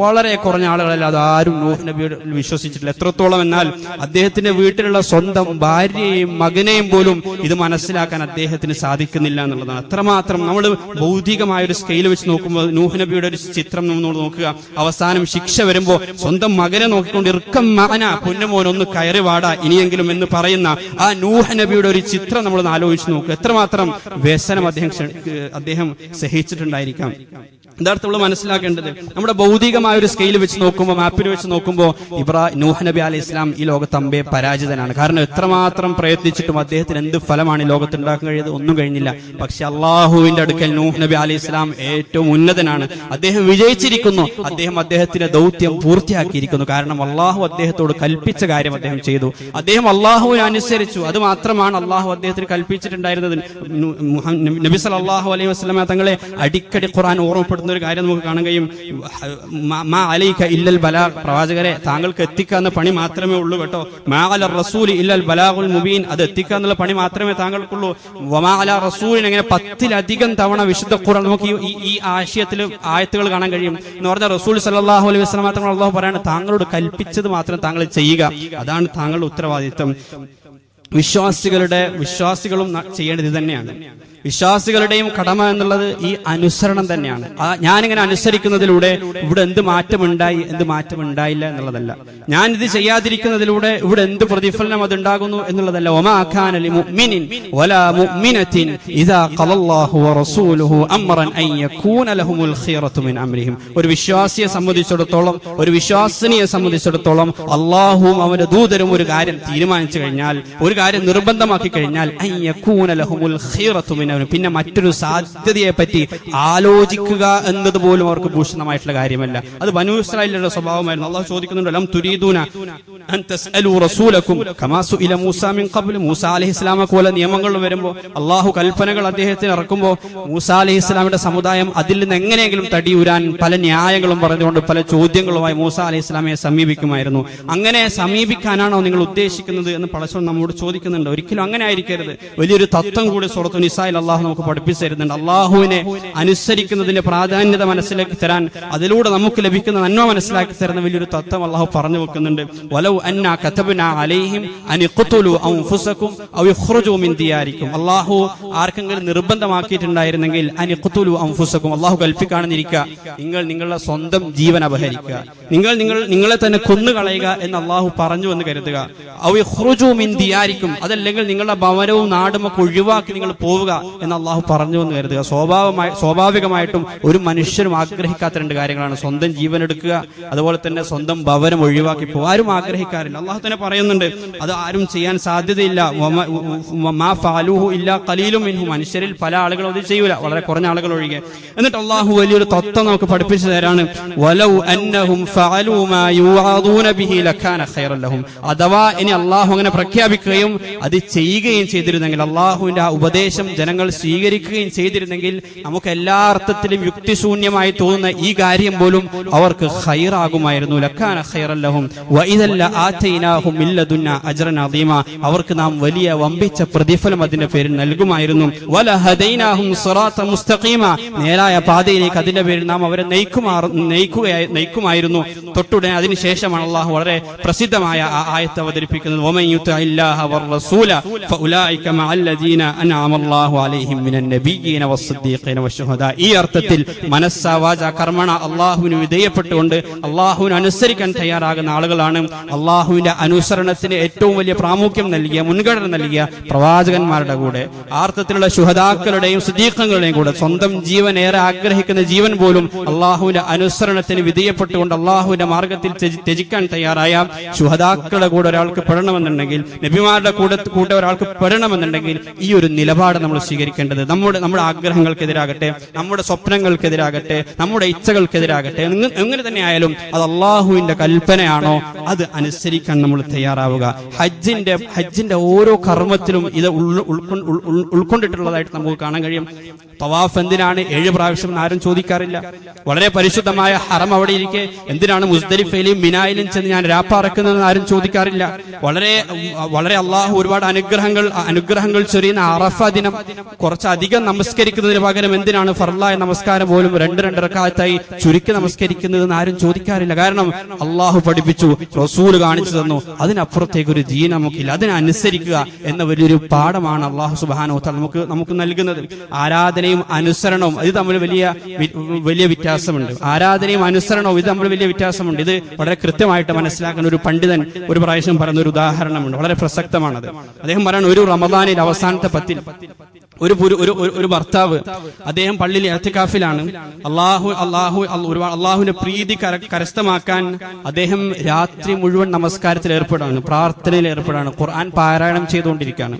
വളരെ കുറഞ്ഞ ആളുകളല്ലാതെ ആരും നൂഹ് നബിയുടെ വിശ്വസിച്ചിട്ടില്ല. എത്രത്തോളം എന്നാൽ അദ്ദേഹത്തിന്റെ വീട്ടിലുള്ള സ്വന്തം ഭാര്യയെയും മകനെയും പോലും ഇത് മനസ്സിലാക്കാൻ അദ്ദേഹത്തിന് സാധിക്കുന്നില്ല എന്നുള്ളതാണ്. അത്രമാത്രം നമ്മൾ ഭൗതികമായ ഒരു സ്കെയിൽ വെച്ച് നോക്കുമ്പോൾ നൂഹ് നബിയുടെ ഒരു ചിത്രം നമ്മൾ നോക്കുക. അവസാനം ശിക്ഷ വരുമ്പോൾ സ്വന്തം മകനെ നോക്കിക്കൊണ്ട് ഇറുക്കം മകന പൊന്നുമോൻ ഒന്ന് കയറി വാടാ ഇനിയെങ്കിലും എന്ന് പറയുന്ന ആ നൂഹ് നബിയുടെ ഒരു ചിത്രം നമ്മൾ ആലോചിച്ച് നോക്കുക. എത്രമാത്രം വ്യസനം അദ്ദേഹം അദ്ദേഹം സഹിച്ചിട്ടുണ്ടായിരിക്കാം. യഥാർത്ഥം നമ്മൾ മനസ്സിലാക്കേണ്ടത് നമ്മുടെ ഭൗതികമായ ഒരു സ്കെയിൽ വെച്ച് നോക്കുമ്പോൾ മാപ്പിൽ വെച്ച് നോക്കുമ്പോൾ ഇബ്രാ നൂഹ് നബി അലൈഹി ഇസ്ലാം ഈ ലോകത്ത് അമ്പേ പരാജിതനാണ്. കാരണം എത്രമാത്രം പ്രയത്നിച്ചിട്ടും അദ്ദേഹത്തിന് എന്ത് ഫലമാണ് ഈ ലോകത്ത് ഉണ്ടാക്കാൻ കഴിയുന്നത് ഒന്നും കഴിഞ്ഞില്ല. പക്ഷെ അള്ളാഹുവിന്റെ അടുക്കൽ നൂഹ് നബി അലൈഹി ഇസ്ലാം ഏറ്റവും ഉന്നതനാണ്. അദ്ദേഹം വിജയിച്ചിരിക്കുന്നു. അദ്ദേഹം അദ്ദേഹത്തിന്റെ ദൗത്യം പൂർത്തിയാക്കിയിരിക്കുന്നു. കാരണം അള്ളാഹു അദ്ദേഹത്തോട് കൽപ്പിച്ച കാര്യം അദ്ദേഹം ചെയ്തു. അദ്ദേഹം അള്ളാഹുവിനെ അനുസരിച്ചു. അത് മാത്രമാണ് അള്ളാഹു അദ്ദേഹത്തിന് കൽപ്പിച്ചിട്ടുണ്ടായിരുന്നത്. നബിസ് അള്ളാഹു അലൈഹി വസല്ലമ തങ്ങളെ അടിക്കടി ഖുറാൻ ഓർമ്മപ്പെടുത്തുന്ന ഒരു കാര്യം നമുക്ക് കാണാൻ കഴിയും. മാ- അലൈക ഇല്ലൽ ബലാ. പ്രവാചകരെ താങ്കൾക്ക് എത്തിക്കാവുന്ന പണി മാത്രമേ ഉള്ളൂ കേട്ടോ. മാ അല റസൂൽ ഇല്ലൽ ബലാഹുൽ മുബീൻ. അത് എത്തിക്കാന്നുള്ള പണി മാത്രമേ താങ്കൾക്കുള്ളൂ. വമാ അല റസൂലിന് അങ്ങനെ പത്തിലധികം തവണ വിശുദ്ധ ഖുർആൻ നമുക്ക് ഈ- ആശയത്തിൽ ആയത്തുകൾ കാണാൻ കഴിയും. എന്ന് പറഞ്ഞാൽ റസൂൽ സല്ലല്ലാഹു അലൈഹി വസ്ലാം തങ്ങൾ അള്ളാഹു പറയാണ് താങ്കളോട് കൽപ്പിച്ചത് മാത്രം താങ്കൾ ചെയ്യുക. അതാണ് താങ്കളുടെ ഉത്തരവാദിത്വം. വിശ്വാസികളുടെ വിശ്വാസികളും ചെയ്യേണ്ടത് ഇത് തന്നെയാണ് വിശ്വാസികളുടെയും കടമ എന്നുള്ളത് ഈ അനുസരണം തന്നെയാണ്. ആ ഞാനിങ്ങനെ അനുസരിക്കുന്നതിലൂടെ ഇവിടെ എന്ത് മാറ്റമുണ്ടായി എന്ത് മാറ്റമുണ്ടായില്ല എന്നുള്ളതല്ല. ഞാൻ ഇത് ചെയ്യാതിരിക്കുന്നതിലൂടെ ഇവിടെ എന്ത് പ്രതിഫലനം അത് ഉണ്ടാകുന്നു എന്നുള്ളതല്ല. ഒമാ ഖാന ലിമുഅ്മിനിൻ വലാ മുഅ്മിനത്തിൻ ഇദാ ഖലല്ലാഹു വറസൂലുഹു അംറൻ അൻ യകൂന ലഹുമുൽ ഖിയറത്തു മിൻ അംരിഹിം. ഒരു വിശ്വാസിയെ സംബന്ധിച്ചിടത്തോളം ഒരു വിശ്വാസിനിയെ സംബന്ധിച്ചിടത്തോളം അള്ളാഹുവും അവന്റെ ദൂതരും ഒരു കാര്യം തീരുമാനിച്ചു കഴിഞ്ഞാൽ ഒരു കാര്യം നിർബന്ധമാക്കി കഴിഞ്ഞാൽ അൻ ലഹുമുൽ ഖിയറത്തു മിൻ അംരിഹിം പിന്നെ മറ്റൊരു സാധ്യതയെ പറ്റി ആലോചിക്കുക എന്നത് പോലും അവർക്ക് ഭൂഷണമായിട്ടുള്ള കാര്യമല്ല. അത് ബനു ഇസ്രായേലിന്റെ സ്വഭാവമായിരുന്നു. അള്ളാഹു ചോദിക്കുന്നുണ്ടല്ലോ കമാസു ഇല മൂസ മിൻ ഇസ്ലാമെ പോലെ നിയമങ്ങൾ വരുമ്പോൾ അള്ളാഹു കൽപ്പനകൾ അദ്ദേഹത്തിന് ഇറക്കുമ്പോൾ മൂസ അലൈഹി ഇസ്ലാമിന്റെ സമുദായം അതിൽ നിന്ന് എങ്ങനെയെങ്കിലും തടിയൂരാൻ പല ന്യായങ്ങളും പറഞ്ഞുകൊണ്ട് പല ചോദ്യങ്ങളുമായി മൂസ അലൈഹി ഇസ്ലാമിയെ സമീപിക്കുമായിരുന്നു. അങ്ങനെ സമീപിക്കാനാണോ നിങ്ങൾ ഉദ്ദേശിക്കുന്നത് എന്ന് പലശോ നമ്മോട് ചോദിക്കുന്നുണ്ട്. ഒരിക്കലും അങ്ങനെ ആയിരിക്കരുത്. വലിയൊരു തത്വം കൂടി സുറത്തു നിസായിൽ അള്ളാഹു നമുക്ക് പഠിപ്പിച്ചു തരുന്നുണ്ട്. അള്ളാഹുവിനെ അനുസരിക്കുന്നതിന്റെ പ്രാധാന്യത മനസ്സിലാക്കി തരാൻ അതിലൂടെ നമുക്ക് ലഭിക്കുന്ന നന്മ മനസ്സിലാക്കി തരുന്ന വലിയൊരു തത്വം അള്ളാഹു പറഞ്ഞു വെക്കുന്നുണ്ട്. അന്ന അലൈഹിം അള്ളാഹു ആർക്കെങ്കിലും നിർബന്ധമാക്കിയിട്ടുണ്ടായിരുന്നെങ്കിൽ അനിഖുത്തുലു അൻഫുസകും അള്ളാഹു കൽപ്പിക്കാണെന്നിരിക്കുക. നിങ്ങൾ നിങ്ങളുടെ സ്വന്തം ജീവൻ അപഹരിക്കുക. നിങ്ങൾ നിങ്ങൾ നിങ്ങളെ തന്നെ കൊന്നുകളയുക എന്ന് അള്ളാഹു പറഞ്ഞു എന്ന് കരുതുക. ഔ ഇഖ്റുജു മിൻ ദിയാരിക്കും അതല്ലെങ്കിൽ നിങ്ങളുടെ ഭവനവും നാടും ഒക്കെ ഒഴിവാക്കി നിങ്ങൾ പോവുക. എന്ന് അള്ളാഹു പറഞ്ഞു എന്ന് കരുതുക. സ്വാഭാവികമായി സ്വാഭാവികമായിട്ടും ഒരു മനുഷ്യരും ആഗ്രഹിക്കാത്ത രണ്ട് കാര്യങ്ങളാണ്. സ്വന്തം ജീവൻ എടുക്കുക അതുപോലെ തന്നെ സ്വന്തം ഭവനം ഒഴിവാക്കി പോകുക ആരും ആഗ്രഹിക്കാറില്ല. അള്ളാഹു തന്നെ പറയുന്നുണ്ട് അത് ആരും ചെയ്യാൻ സാധ്യതയില്ല. മാ ഫഅലൂഹു ഇല്ലാ കലീലും മനുഷ്യരിൽ പല ആളുകളും അത് ചെയ്യൂല. വളരെ കുറഞ്ഞ ആളുകൾ ഒഴികെ. എന്നിട്ട് അള്ളാഹു വലിയൊരു തത്വം നമുക്ക് പഠിപ്പിച്ചു തരാണ് വലൗ അന്നഹും ഫഅലൂ മാ യുആദൂന ബിഹി ഖൈറൻ ലഹും. അഥവാ ഇനി അള്ളാഹു അങ്ങനെ പ്രഖ്യാപിക്കുകയും അത് ചെയ്യുകയും ചെയ്തിരുന്നെങ്കിൽ അള്ളാഹുവിന്റെ ആ ഉപദേശം ജനങ്ങൾ ജനങ്ങൾ സ്വീകരിക്കുകയും ചെയ്തിരുന്നെങ്കിൽ നമുക്ക് എല്ലാ അർത്ഥത്തിലും യുക്തിശൂന്യമായി തോന്നുന്ന ഈ കാര്യം പോലും അവർക്ക് ഹൈറാകുമായിരുന്നു ലക്കാന ഹൈറല്ലഹും വഇദല്ല ആതൈനാഹും മില്ലദുന്ന അജ്റൻ അദീമ. അവർക്ക് നാം വലിയ വമ്പിച്ച പ്രതിഫലം അതിന്റെ പേരിൽ നൽകുമായിരുന്നു. വല ഹദൈനാഹും മുസ്തഖീമ. നേരായ പാതയിലേക്ക് അതിന്റെ പേരിൽ നാം അവരെ നയിക്കുമാർ നയിക്കുകയായി നയിക്കുമായിരുന്നു. തൊട്ടുടനെ അതിനുശേഷമാണ് അള്ളാഹു വളരെ പ്രസിദ്ധമായ ആ ആയത്ത് അവതരിപ്പിക്കുന്നത്. വമൻ യുതഇല്ലാഹ വറസൂല ഫഉലൈക മഅല്ലദീന അൻഅമ അലൈഹിം മിനൻ നബിയ്യീന വസ്സദ്ദീഖീന ഈ അർത്ഥത്തിൽ മനസ്സാ വാച കർമ്മണ അള്ളാഹുവിന് വിധേയപ്പെട്ടുകൊണ്ട് അള്ളാഹുവിന് അനുസരിക്കാൻ തയ്യാറാകുന്ന ആളുകളാണ് അള്ളാഹുവിന്റെ അനുസരണത്തിന് ഏറ്റവും വലിയ പ്രാമുഖ്യം നൽകിയ മുൻഗണന നൽകിയ പ്രവാചകന്മാരുടെ കൂടെ ആ അർത്ഥത്തിലുള്ള സുദീഖങ്ങളുടെയും കൂടെ സ്വന്തം ജീവൻ ഏറെ ആഗ്രഹിക്കുന്ന ജീവൻ പോലും അള്ളാഹുവിന്റെ അനുസരണത്തിന് വിധേയപ്പെട്ടുകൊണ്ട് അള്ളാഹുവിന്റെ മാർഗത്തിൽ ത്യജിക്കാൻ തയ്യാറായ ശുഹദാക്കളുടെ കൂടെ ഒരാൾക്ക് പെടണമെന്നുണ്ടെങ്കിൽ നബിമാരുടെ കൂടെ കൂടെ ഒരാൾക്ക് പെടണമെന്നുണ്ടെങ്കിൽ ഈ ഒരു നിലപാട് നമ്മൾ സ്വീകരിക്കേണ്ടത്. നമ്മുടെ നമ്മുടെ ആഗ്രഹങ്ങൾക്കെതിരാകട്ടെ നമ്മുടെ സ്വപ്നങ്ങൾക്കെതിരാകട്ടെ നമ്മുടെ ഇച്ഛകൾക്കെതിരാകട്ടെ എങ്ങ- എങ്ങനെ തന്നെ ആയാലും അത് അള്ളാഹുവിന്റെ കൽപ്പനയാണോ? അത് അനുസരിക്കാൻ നമ്മൾ തയ്യാറാവുക. ഹജ്ജിന്റെ ഹജ്ജിന്റെ ഓരോ കർമ്മത്തിലും ഇത് ഉൾ- ഉൾക്കൊ- ഉൾ- ഉൾ- ഉൾക്കൊണ്ടിട്ടുള്ളതായിട്ട് നമുക്ക് കാണാൻ കഴിയും. തവാഫ് എന്തിനാണ് ഏഴ് പ്രാവശ്യം ആരും ചോദിക്കാറില്ല. വളരെ പരിശുദ്ധമായ ഹറം അവിടെ ഇരിക്കെ. എന്തിനാണ് മുസ്ദലിഫയിലും മിനായിലും ചെന്ന് ഞാൻ രാപ്പാറക്കുന്നതെന്ന് ആരും ചോദിക്കാറില്ല. വളരെ വളരെ അള്ളാഹു ഒരുപാട് അനുഗ്രഹങ്ങൾ അനുഗ്രഹങ്ങൾ ചൊരിയുന്ന അറഫ ദിനം. കുറച്ചധികം നമസ്കരിക്കുന്നതിന് പകരം എന്തിനാണ് ഫർലായ നമസ്കാരം പോലും രണ്ട് രണ്ടരക്കാലത്തായി ചുരുക്കി നമസ്കരിക്കുന്നതെന്ന് ആരും ചോദിക്കാറില്ല. കാരണം അള്ളാഹു പഠിപ്പിച്ചു റസൂൽ കാണിച്ചു തന്നു. അതിനപ്പുറത്തേക്ക് ഒരു ജീ നമുക്കില്ല. അതിനനുസരിക്കുക എന്ന വലിയൊരു പാഠമാണ് അള്ളാഹു സുബാനോ നമുക്ക് നമുക്ക് നൽകുന്നത്. ആരാധനയും അനുസരണവും ഇത് തമ്മിൽ വലിയ വലിയ വ്യത്യാസമുണ്ട്. ആരാധനയും അനുസരണവും ഇത് തമ്മിൽ വലിയ വ്യത്യാസമുണ്ട്. ഇത് വളരെ കൃത്യമായിട്ട് മനസ്സിലാക്കുന്ന ഒരു പണ്ഡിതൻ ഒരു പ്രാവശ്യം പറയുന്ന ഒരു ഉദാഹരണമുണ്ട്. വളരെ പ്രസക്തമാണത്. അദ്ദേഹം പറയുന്നത് ഒരു റമദാനിൽ അവസാനത്തെ പത്തിൽ ഒരു ഒരു ഒരു- ഭർത്താവ് അദ്ദേഹം പള്ളിയിൽ എത്തിക്കാഫിലാണ് അള്ളാഹു അള്ളാഹു അള്ള- ഒരുപാട് അള്ളാഹുവിന്റെ പ്രീതി കര കരസ്ഥമാക്കാൻ അദ്ദേഹം രാത്രി മുഴുവൻ നമസ്കാരത്തിൽ ഏർപ്പെടാണ് പ്രാർത്ഥനയിൽ ഏർപ്പെടാണ് ഖുർആൻ പാരായണം ചെയ്തുകൊണ്ടിരിക്കുകയാണ്.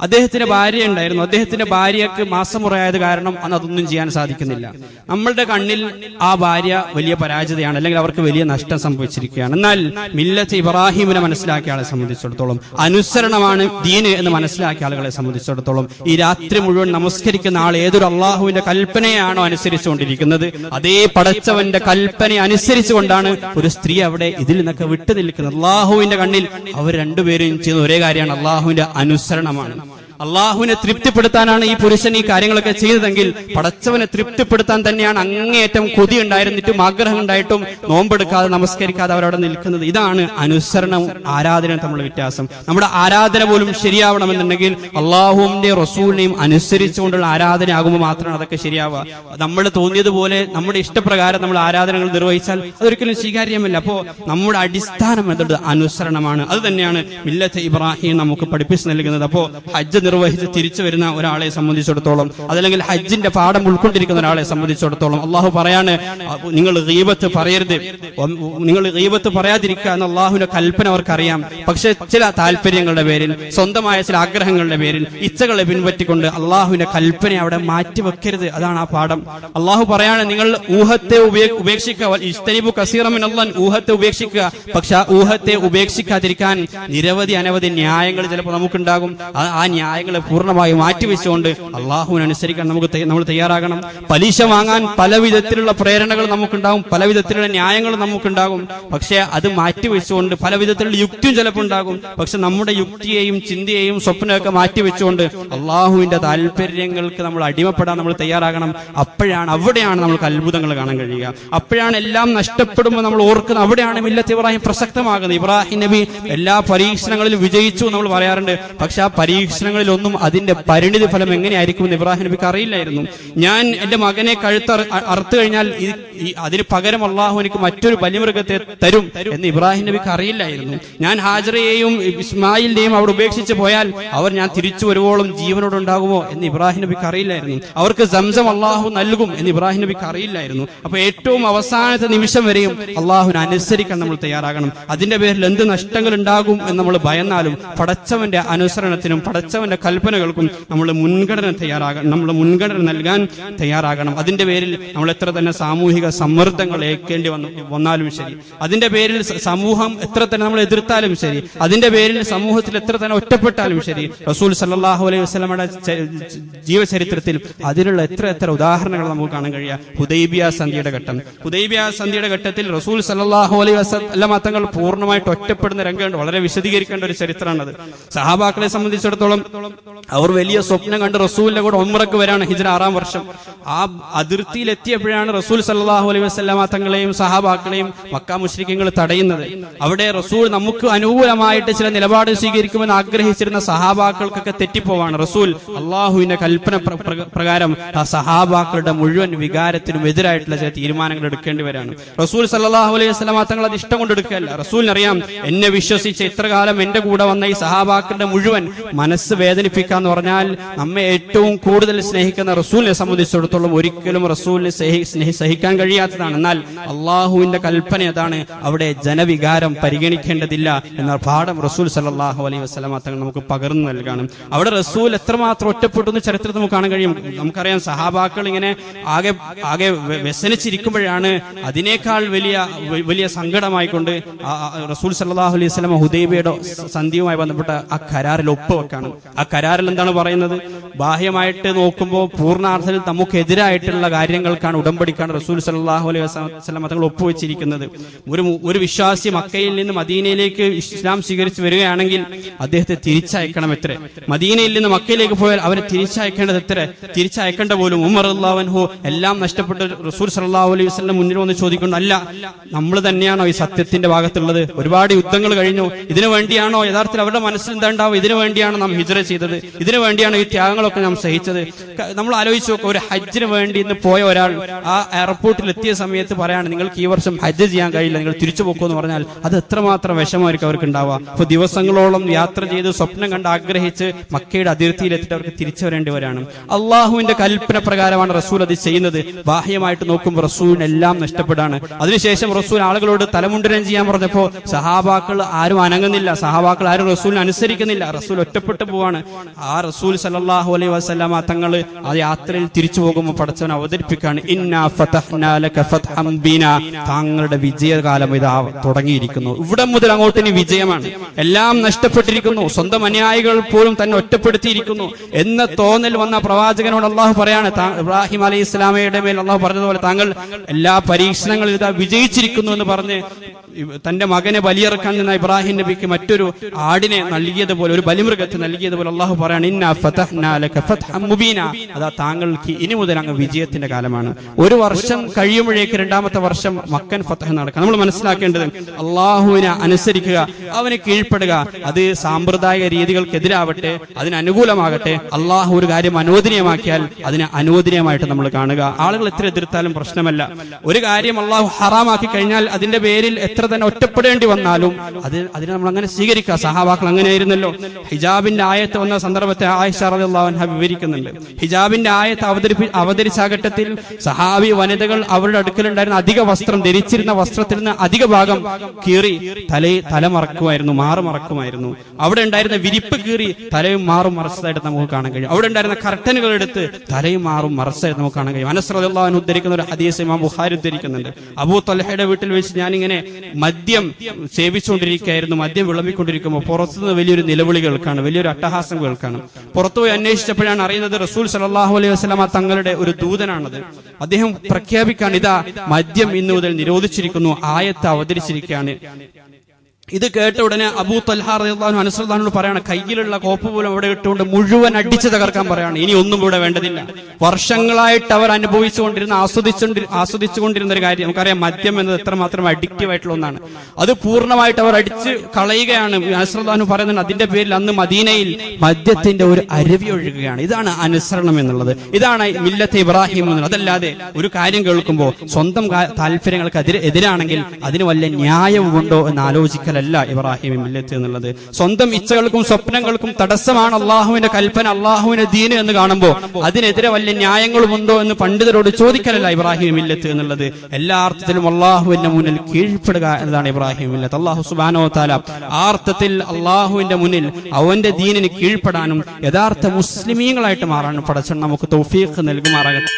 അദ്ദേഹത്തിന്റെ ഭാര്യ ഉണ്ടായിരുന്നു. അദ്ദേഹത്തിന്റെ ഭാര്യക്ക് മാസമുറയായത് കാരണം അന്ന് അതൊന്നും ചെയ്യാൻ സാധിക്കുന്നില്ല. നമ്മളുടെ കണ്ണിൽ ആ ഭാര്യ വലിയ പരാജയതയാണ് അല്ലെങ്കിൽ അവർക്ക് വലിയ നഷ്ടം സംഭവിച്ചിരിക്കുകയാണ്. എന്നാൽ മില്ലത്ത് ഇബ്രാഹിമിനെ മനസ്സിലാക്കിയ ആളെ സംബന്ധിച്ചിടത്തോളം അനുസരണമാണ് ദീന് എന്ന് മനസ്സിലാക്കിയ ആളുകളെ സംബന്ധിച്ചിടത്തോളം ഈ രാത്രി മുഴുവൻ നമസ്കരിക്കുന്ന ആൾ ഏതൊരു അള്ളാഹുവിന്റെ കൽപ്പനയാണോ അനുസരിച്ചുകൊണ്ടിരിക്കുന്നത് അതേ പടച്ചവന്റെ കൽപ്പന അനുസരിച്ചുകൊണ്ടാണ് ഒരു സ്ത്രീ അവിടെ ഇതിൽ നിന്നൊക്കെ വിട്ടു നിൽക്കുന്നത്. അള്ളാഹുവിന്റെ കണ്ണിൽ അവർ രണ്ടുപേരും ചെയ്യുന്ന ഒരേ കാര്യമാണ് അള്ളാഹുവിന്റെ അനുസരണമാണ്. അള്ളാഹുവിനെ തൃപ്തിപ്പെടുത്താനാണ് ഈ പുരുഷൻ ഈ കാര്യങ്ങളൊക്കെ ചെയ്തതെങ്കിൽ പടച്ചവനെ തൃപ്തിപ്പെടുത്താൻ തന്നെയാണ് അങ്ങേയറ്റം കൊതി ഉണ്ടായിരുന്നിട്ടും ആഗ്രഹം ഉണ്ടായിട്ടും നോമ്പെടുക്കാതെ നമസ്കരിക്കാതെ അവരവിടെ നിൽക്കുന്നത്. ഇതാണ് അനുസരണം ആരാധന തമ്മിലുള്ള വ്യത്യാസം. നമ്മുടെ ആരാധന പോലും ശരിയാവണമെന്നുണ്ടെങ്കിൽ അള്ളാഹുവിന്റെ റസൂലിനെയും അനുസരിച്ചുകൊണ്ടുള്ള ആരാധന ആകുമ്പോൾ മാത്രമാണ് അതൊക്കെ ശരിയാവുക. നമ്മൾ തോന്നിയതുപോലെ നമ്മുടെ ഇഷ്ടപ്രകാരം നമ്മൾ ആരാധനകൾ നിർവഹിച്ചാൽ അതൊരിക്കലും സ്വീകാര്യമല്ല. അപ്പോ നമ്മുടെ അടിസ്ഥാനം എന്തുണ്ട് അനുസരണമാണ്. അത് തന്നെയാണ് മില്ലത്ത് ഇബ്രാഹിം നമുക്ക് പഠിപ്പിച്ചു നൽകുന്നത്. അപ്പോ ഹജ്ജ് നിർവഹിച്ച് തിരിച്ചു വരുന്ന ഒരാളെ സംബന്ധിച്ചിടത്തോളം അതല്ലെങ്കിൽ ഹജ്ജിന്റെ പാഠം ഉൾക്കൊണ്ടിരിക്കുന്ന ഒരാളെ സംബന്ധിച്ചിടത്തോളം അള്ളാഹു പറയാണ് നിങ്ങൾ ഗീബത്ത് പറയരുത്. നിങ്ങൾ ഗീബത്ത് പറയാതിരിക്കുക എന്ന അള്ളാഹുവിന്റെ കൽപ്പന അവർക്കറിയാം. പക്ഷെ ചില താല്പര്യങ്ങളുടെ പേരിൽ സ്വന്തമായ ചില ആഗ്രഹങ്ങളുടെ പേരിൽ ഇച്ഛകളെ പിൻപറ്റിക്കൊണ്ട് അള്ളാഹുവിന്റെ കൽപ്പന അവിടെ മാറ്റി വെക്കരുത് അതാണ് ആ പാഠം. അള്ളാഹു പറയാണ് നിങ്ങൾ ഊഹത്തെ ഉപേ- ഉപേക്ഷിക്കുക. ഊഹത്തെ ഉപേക്ഷിക്കുക. പക്ഷെ ആ ഊഹത്തെ ഉപേക്ഷിക്കാതിരിക്കാൻ നിരവധി അനവധി ന്യായങ്ങൾ ചിലപ്പോൾ നമുക്കുണ്ടാകും. ആ- ആ ന്യായങ്ങളെ പൂർണമായി മാറ്റിവെച്ചുകൊണ്ട് അള്ളാഹുവിനനുസരിക്കാൻ നമുക്ക് നമ്മൾ തയ്യാറാകണം. പലിശ വാങ്ങാൻ പല വിധത്തിലുള്ള പ്രേരണകൾ നമുക്കുണ്ടാകും പല വിധത്തിലുള്ള ന്യായങ്ങൾ നമുക്കുണ്ടാകും. പക്ഷേ അത് മാറ്റിവെച്ചുകൊണ്ട് പല വിധത്തിലുള്ള യുക്തിയും ചിലപ്പോൾ ഉണ്ടാകും. പക്ഷെ നമ്മുടെ യുക്തിയെയും ചിന്തയെയും സ്വപ്നമൊക്കെ മാറ്റിവെച്ചുകൊണ്ട് അള്ളാഹുവിന്റെ താല്പര്യങ്ങൾക്ക് നമ്മൾ അടിമപ്പെടാൻ നമ്മൾ തയ്യാറാകണം. അപ്പോഴാണ് അവിടെയാണ് നമുക്ക് അത്ഭുതങ്ങൾ കാണാൻ കഴിയുക. അപ്പോഴാണ് എല്ലാം നഷ്ടപ്പെടുമ്പോൾ നമ്മൾ ഓർക്കുന്നത് അവിടെയാണ് മില്ലത്ത് ഇബ്രാഹിം പ്രസക്തമാകുന്നത്. ഇബ്രാഹിം നബി എല്ലാ പരീക്ഷണങ്ങളിലും വിജയിച്ചു നമ്മൾ പറയാറുണ്ട്. പക്ഷെ ആ പരീക്ഷണങ്ങളിലൊന്നും അതിന്റെ പരിണിതി ഫലം എങ്ങനെയായിരിക്കും എന്ന് ഇബ്രാഹിം നബിക്ക് അറിയില്ലായിരുന്നു. ഞാൻ എന്റെ മകനെ കഴുത്ത് അറുത്തു കഴിഞ്ഞാൽ അതിന് പകരം അള്ളാഹു എനിക്ക് മറ്റൊരു ബലിമൃഗത്തെ തരും എന്ന് ഇബ്രാഹിം നബിക്ക് അറിയില്ലായിരുന്നു. ഞാൻ ഹാജറയെയും ഇസ്മായിലിനെയും അവിടെ ഉപേക്ഷിച്ച് പോയാൽ അവർ ഞാൻ തിരിച്ചു വരുവോളം ജീവനോട് ഉണ്ടാകുമോ എന്ന് ഇബ്രാഹിം നബിക്ക് അറിയില്ലായിരുന്നു. അവർക്ക് സംസം അള്ളാഹു നൽകും എന്ന് ഇബ്രാഹിം നബിക്ക് അറിയില്ലായിരുന്നു. അപ്പൊ ഏറ്റവും അവസാനത്തെ നിമിഷം വരെയും അള്ളാഹുവിനെ അനുസരിക്കാൻ നമ്മൾ തയ്യാറാകണം. അതിന്റെ പേരിൽ എന്ത് നഷ്ടങ്ങൾ ഉണ്ടാകും എന്ന് നമ്മൾ ഭയന്നാലും പടച്ചവന്റെ അനുസരണത്തിനും പടച്ചവൻ അള്ളാഹുവിന്റെ കൽപ്പനകൾക്കും നമ്മൾ മുൻഗണന തയ്യാറാകണം നമ്മൾ മുൻഗണന നൽകാൻ തയ്യാറാകണം. അതിന്റെ പേരിൽ നമ്മൾ എത്ര തന്നെ സാമൂഹിക സമ്മർദ്ദങ്ങൾ ഏൽക്കേണ്ടി വന്നു വന്നാലും ശരി. അതിന്റെ പേരിൽ സമൂഹം എത്ര തന്നെ നമ്മൾ എതിർത്താലും ശരി. അതിന്റെ പേരിൽ സമൂഹത്തിൽ എത്ര തന്നെ ഒറ്റപ്പെട്ടാലും ശരി. റസൂൽ സല്ലാഹു അലൈഹി ച- ജീവചരിത്രത്തിൽ അതിലുള്ള എത്ര എത്ര ഉദാഹരണങ്ങൾ നമുക്ക് കാണാൻ കഴിയുക ഹുദൈബിയ സന്ധിയുടെ ഘട്ടം. ഹുദൈബിയ സന്ധിയുടെ ഘട്ടത്തിൽ റസൂൽ സല്ലാഹു അലൈഹി വസല്ലമ തങ്ങൾ പൂർണമായിട്ട് ഒറ്റപ്പെടുന്ന രംഗമുണ്ട്. വളരെ വിശദീകരിക്കേണ്ട ഒരു ചരിത്രമാണത്. സഹാബാക്കളെ സംബന്ധിച്ചിടത്തോളം അവർ വലിയ സ്വപ്നം കണ്ട് റസൂലിന്റെ കൂടെ ഒമ്രക്ക് വരാണ് ഹിജ്ര ആറാം വർഷം. ആ അതിർത്തിയിൽ എത്തിയപ്പോഴാണ് റസൂൽ സല്ലാഹു അലൈഹി വസല്ലമ തങ്ങളെയും സഹാബാക്കളെയും മക്ക മുസ്ലിഖങ്ങൾ തടയുന്നത്. അവിടെ റസൂൽ നമുക്ക് അനുകൂലമായിട്ട് ചില നിലപാട് സ്വീകരിക്കുമെന്ന് ആഗ്രഹിച്ചിരുന്ന സഹാബാക്കൾക്കൊക്കെ തെറ്റിപ്പോവാണ് റസൂൽ. അള്ളാഹുവിന്റെ കൽപ്പന പ്ര- പ്ര- പ്രകാരം ആ സഹാബാക്കളുടെ മുഴുവൻ വികാരത്തിനും എതിരായിട്ടുള്ള ചില തീരുമാനങ്ങൾ എടുക്കേണ്ടി വരാണ്. റസൂൽ സല്ലാഹു അലൈഹി വസല്ലമ തങ്ങൾ അത് ഇഷ്ടം കൊണ്ട് എടുക്കുകയല്ല. റസൂലിനറിയാം എന്നെ വിശ്വസിച്ച് ഇത്ര കാലം എന്റെ കൂടെ വന്ന ഈ സഹാബാക്കളുടെ മുഴുവൻ മനസ്സ് വേദനിപ്പിക്കാന്ന് പറഞ്ഞാൽ നമ്മെ ഏറ്റവും കൂടുതൽ സ്നേഹിക്കുന്ന റസൂലിനെ സംബന്ധിച്ചിടത്തോളം ഒരിക്കലും റസൂലിനെ സ്നേഹി- സഹിക്കാൻ കഴിയാത്തതാണ്. എന്നാൽ അള്ളാഹുവിന്റെ കൽപ്പന അതാണ് അവിടെ ജനവികാരം പരിഗണിക്കേണ്ടതില്ല എന്ന പാഠം റസൂൽ സലാഹു അലൈഹി വസല്ലമ തങ്ങൾ നമുക്ക് പകർന്നു നൽകാണ്. അവിടെ റസൂൽ എത്രമാത്രം ഒറ്റപ്പെട്ടു എന്ന് ചരിത്രത്തിൽ നമുക്ക് കാണാൻ കഴിയും. നമുക്കറിയാം സഹാബാക്കൾ ഇങ്ങനെ ആകെ ആകെ വ്യ- വ്യസനിച്ചിരിക്കുമ്പോഴാണ് അതിനേക്കാൾ വലിയ വലിയ സങ്കടമായിക്കൊണ്ട് റസൂൽ സല്ലാഹു അലൈഹി വസല്ലമ ഹുദൈബിയുടെ സന്ധിയുമായി ബന്ധപ്പെട്ട ആ കരാറിൽ ഒപ്പുവെക്കാണ്. ആ കരാറിൽ എന്താണ് പറയുന്നത്? ബാഹ്യമായിട്ട് നോക്കുമ്പോൾ പൂർണാർത്ഥത്തിൽ നമുക്കെതിരായിട്ടുള്ള കാര്യങ്ങൾക്കാണ് ഉടമ്പടിക്കാണ് റസൂൽ സല്ലല്ലാഹു അലൈഹി വസ്ലം തങ്ങൾ ഒപ്പുവെച്ചിരിക്കുന്നത്. ഒരു ഒരു വിശ്വാസി മക്കയിൽ നിന്ന് മദീനയിലേക്ക് ഇസ്ലാം സ്വീകരിച്ച് വരികയാണെങ്കിൽ അദ്ദേഹത്തെ തിരിച്ചയക്കണം എത്ര? മദീനയിൽ നിന്ന് മക്കയിലേക്ക് പോയാൽ അവരെ തിരിച്ചയക്കേണ്ടത് എത്ര? തിരിച്ചയക്കേണ്ട പോലും ഉമർ അള്ളാഹു എല്ലാം നഷ്ടപ്പെട്ട റസൂൽ സല്ലല്ലാഹു അലൈഹി വസ്ലം മുന്നിൽ വന്ന് ചോദിക്കുന്നു അല്ല നമ്മൾ തന്നെയാണോ ഈ സത്യത്തിന്റെ ഭാഗത്തുള്ളത്? ഒരുപാട് യുദ്ധങ്ങൾ കഴിഞ്ഞു. ഇതിനു വേണ്ടിയാണോ യഥാർത്ഥത്തിൽ അവരുടെ മനസ്സിൽ എന്താ ഉണ്ടാവും ഇതിനു വേണ്ടിയാണ് നാം ഹിജ്റ ചെയ്തത്. ഇതിനു വേണ്ടിയാണ് ഈ ത്യാഗങ്ങളൊക്കെ നാം സഹിച്ചത്. നമ്മൾ ആലോചിച്ച് നോക്കുക ഒരു ഹജ്ജിന് വേണ്ടി ഇന്ന് പോയ ഒരാൾ ആ എയർപോർട്ടിൽ എത്തിയ സമയത്ത് പറയാണ് നിങ്ങൾക്ക് ഈ വർഷം ഹജ്ജ് ചെയ്യാൻ കഴിയില്ല നിങ്ങൾ തിരിച്ചു പോക്കുമെന്ന് പറഞ്ഞാൽ അത് എത്രമാത്രം വിഷമമായിരിക്കും അവർക്ക് ഉണ്ടാവുക. അപ്പൊ ദിവസങ്ങളോളം യാത്ര ചെയ്ത് സ്വപ്നം കണ്ട് ആഗ്രഹിച്ച് മക്കയുടെ അതിർത്തിയിൽ എത്തിയിട്ട് അവർക്ക് തിരിച്ചു വരേണ്ടി വരാണ്. അള്ളാഹുവിന്റെ കൽപ്പന പ്രകാരമാണ് റസൂൽ അത് ചെയ്യുന്നത്. ബാഹ്യമായിട്ട് നോക്കുമ്പോൾ റസൂലിന് എല്ലാം നഷ്ടപ്പെടാണ്. അതിനുശേഷം റസൂൽ ആളുകളോട് തലമുണ്ടനം ചെയ്യാൻ പറഞ്ഞപ്പോ സഹാബാക്കൾ ആരും അനങ്ങുന്നില്ല സഹാബാക്കൾ ആരും റസൂലിനെ അനുസരിക്കുന്നില്ല റസൂൽ ഒറ്റപ്പെട്ടു പോവാണ്. ആ റസൂൽ സല്ലല്ലാഹു അലൈഹി വസല്ലമ തങ്ങൾ ആ യാത്രയിൽ തിരിച്ചു പോകുമ്പോൾ പടച്ചവൻ അവതരിപ്പിക്കാണ് താങ്കളുടെ വിജയകാലം ഇത് തുടങ്ങിയിരിക്കുന്നു. ഇവിടെ മുതൽ അങ്ങോട്ട് ഇനി വിജയമാണ്. എല്ലാം നഷ്ടപ്പെട്ടിരിക്കുന്നു. സ്വന്തം അനുയായികൾ പോലും തന്നെ ഒറ്റപ്പെടുത്തിയിരിക്കുന്നു. എന്ന തോന്നൽ വന്ന പ്രവാചകനോട് അള്ളാഹു പറയാണ് ഇബ്രാഹിം അലൈഹി ഇസ്ലാമയുടെ മേൽ അള്ളാഹു പറഞ്ഞതുപോലെ താങ്കൾ എല്ലാ പരീക്ഷണങ്ങളിൽ ഇതാ വിജയിച്ചിരിക്കുന്നു എന്ന് പറഞ്ഞ് തന്റെ മകനെ ബലിയിറക്കാൻ നിന്ന ഇബ്രാഹിം നബിക്ക് മറ്റൊരു ആടിനെ നൽകിയതുപോലെ ഒരു ബലിമൃഗത്തെ നൽകിയതുപോലെ അള്ളാഹു പറയാണ് അതാ താങ്കൾക്ക് ഇനി മുതൽ അങ്ങ് വിജയത്തിന്റെ കാലമാണ്. ഒരു വർഷം കഴിയുമ്പോഴേക്ക് രണ്ടാമത്തെ വർഷം മക്കൻ ഫതഹ് നടക്കുക നമ്മൾ മനസ്സിലാക്കേണ്ടത് അള്ളാഹുവിനെ അനുസരിക്കുക അവന് കീഴ്പ്പെടുക അത് സാമ്പ്രദായിക രീതികൾക്കെതിരാവട്ടെ അതിന് അനുകൂലമാകട്ടെ അള്ളാഹു ഒരു കാര്യം അനുവദനീയമാക്കിയാൽ അതിനെ അനുവദനീയമായിട്ട് നമ്മൾ കാണുക. ആളുകൾ എത്ര എതിർത്താലും പ്രശ്നമല്ല. ഒരു കാര്യം അള്ളാഹു ഹറാമാക്കി കഴിഞ്ഞാൽ അതിന്റെ പേരിൽ എത്ര തന്നെ ഒറ്റപ്പെടേണ്ടി വന്നാലും അത് അതിനെ നമ്മൾ അങ്ങനെ സ്വീകരിക്കുക. സഹാബാക്കൾ അങ്ങനെയായിരുന്നല്ലോ. ഹിജാബിന്റെ ആയത്ത് വന്ന സന്ദർഭത്തെ ആയിഷ റളിയല്ലാഹു അൻഹ വിവരിക്കുന്നുണ്ട്. ഹിജാബിന്റെ ആയത്ത് അവതരിപ്പി അവതരിച്ച ഘട്ടത്തിൽ സഹാബി വനിതകൾ അവരുടെ അടുക്കലുണ്ടായിരുന്ന അധിക വസ്ത്രം ധരിച്ചിരുന്ന വസ്ത്രത്തിൽ നിന്ന് അധിക ഭാഗം കീറി തലയിൽ തല മറക്കുമായിരുന്നു മാറു മറക്കുമായിരുന്നു. അവിടെ ഉണ്ടായിരുന്ന വിരിപ്പ് കീറി തലയും മാറും മറച്ചതായിട്ട് നമുക്ക് കാണാൻ കഴിയും. അവിടെ ഉണ്ടായിരുന്ന കർട്ടനുകൾ എടുത്ത് തലയും മാറും മറച്ചതായിട്ട് നമുക്ക് കാണാൻ കഴിയും. അൻഹു ഉദ്ധരിക്കുന്ന ഒരു ഹദീസ് ഇമാം ബുഹാരി ഉദ്ധരിക്കുന്നുണ്ട്. അബൂ തൊലഹയുടെ വീട്ടിൽ വെച്ച് ഞാനിങ്ങനെ മദ്യം സേവിച്ചുകൊണ്ടിരിക്കുകയായിരുന്നു മദ്യം വിളമ്പിക്കൊണ്ടിരിക്കുമ്പോൾ പുറത്തുനിന്ന് വലിയൊരു നിലവിളി കേൾക്കാണ് വലിയൊരു അട്ടഹാസം കേൾക്കാണ് പുറത്തുപോയി അന്വേഷിച്ചപ്പോഴാണ് അറിയുന്നത് റസൂൽ സലാഹു അലൈഹി വസല്ലമ തങ്ങളുടെ ഒരു ദൂതനാണത്. അദ്ദേഹം പ്രഖ്യാപിക്കാൻ ഇതാ മദ്യം ഇന്നു മുതൽ നിരോധിച്ചിരിക്കുന്നു ആയത്ത് അവതരിച്ചിരിക്കുകയാണ്. ഇത് കേട്ട ഉടനെ അബൂ തൽഹാറിയാഹു അനുസൃതാനോട് പറയാണ് കയ്യിലുള്ള കോപ്പ് പോലും അവിടെ ഇട്ടുകൊണ്ട് മുഴുവൻ അടിച്ചു തകർക്കാൻ പറയാണ്. ഇനി ഒന്നും കൂടെ വേണ്ടതില്ല. വർഷങ്ങളായിട്ട് അവർ അനുഭവിച്ചുകൊണ്ടിരുന്ന ആസ്വദിച്ചുകൊണ്ടി ആസ്വദിച്ചുകൊണ്ടിരുന്ന ഒരു കാര്യം. നമുക്കറിയാം മദ്യം എന്നത് എത്രമാത്രം അഡിക്റ്റീവ് ആയിട്ടുള്ള ഒന്നാണ്. അത് പൂർണമായിട്ട് അവർ അടിച്ച് കളയുകയാണ്. അനുസൃതാനു പറയുന്നത് അതിന്റെ പേരിൽ അന്ന് മദീനയിൽ മദ്യത്തിന്റെ ഒരു അരുവി ഒഴുകുകയാണ്. ഇതാണ് അനുസരണം എന്നുള്ളത്. ഇതാണ് മില്ലത്തെ ഇബ്രാഹിം എന്നുള്ളത്. അതല്ലാതെ ഒരു കാര്യം കേൾക്കുമ്പോൾ സ്വന്തം താല്പര്യങ്ങൾക്ക് എതിരാണെങ്കിൽ അതിന് വല്ല ന്യായവും ഉണ്ടോ എന്ന് ആലോചിക്കലല്ല. മനസ്സിലല്ല ഇബ്രാഹിം മില്ലത്ത് എന്നുള്ളത്. സ്വന്തം ഇച്ഛകൾക്കും സ്വപ്നങ്ങൾക്കും തടസ്സമാണ് അള്ളാഹുവിന്റെ കൽപ്പന അള്ളാഹുവിന്റെ ദീന് എന്ന് കാണുമ്പോൾ. അതിനെതിരെ ന്യായങ്ങളും ഉണ്ടോ എന്ന് പണ്ഡിതരോട് ചോദിക്കലല്ല ഇബ്രാഹിം മില്ലത്ത് എന്നുള്ളത്. എല്ലാ അർത്ഥത്തിലും അള്ളാഹുവിന്റെ മുന്നിൽ കീഴ്പ്പെടുക എന്നതാണ് ഇബ്രാഹിം മില്ലത്ത്. അള്ളാഹു സുബാനോ താല ആ അർത്ഥത്തിൽ അള്ളാഹുവിന്റെ മുന്നിൽ അവന്റെ ദീനിന് കീഴ്പ്പെടാനും യഥാർത്ഥ മുസ്ലിമീങ്ങളായിട്ട് മാറാനും പടച്ചൻ നമുക്ക് തൗഫീഖ് നൽകുമാറാകട്ടെ.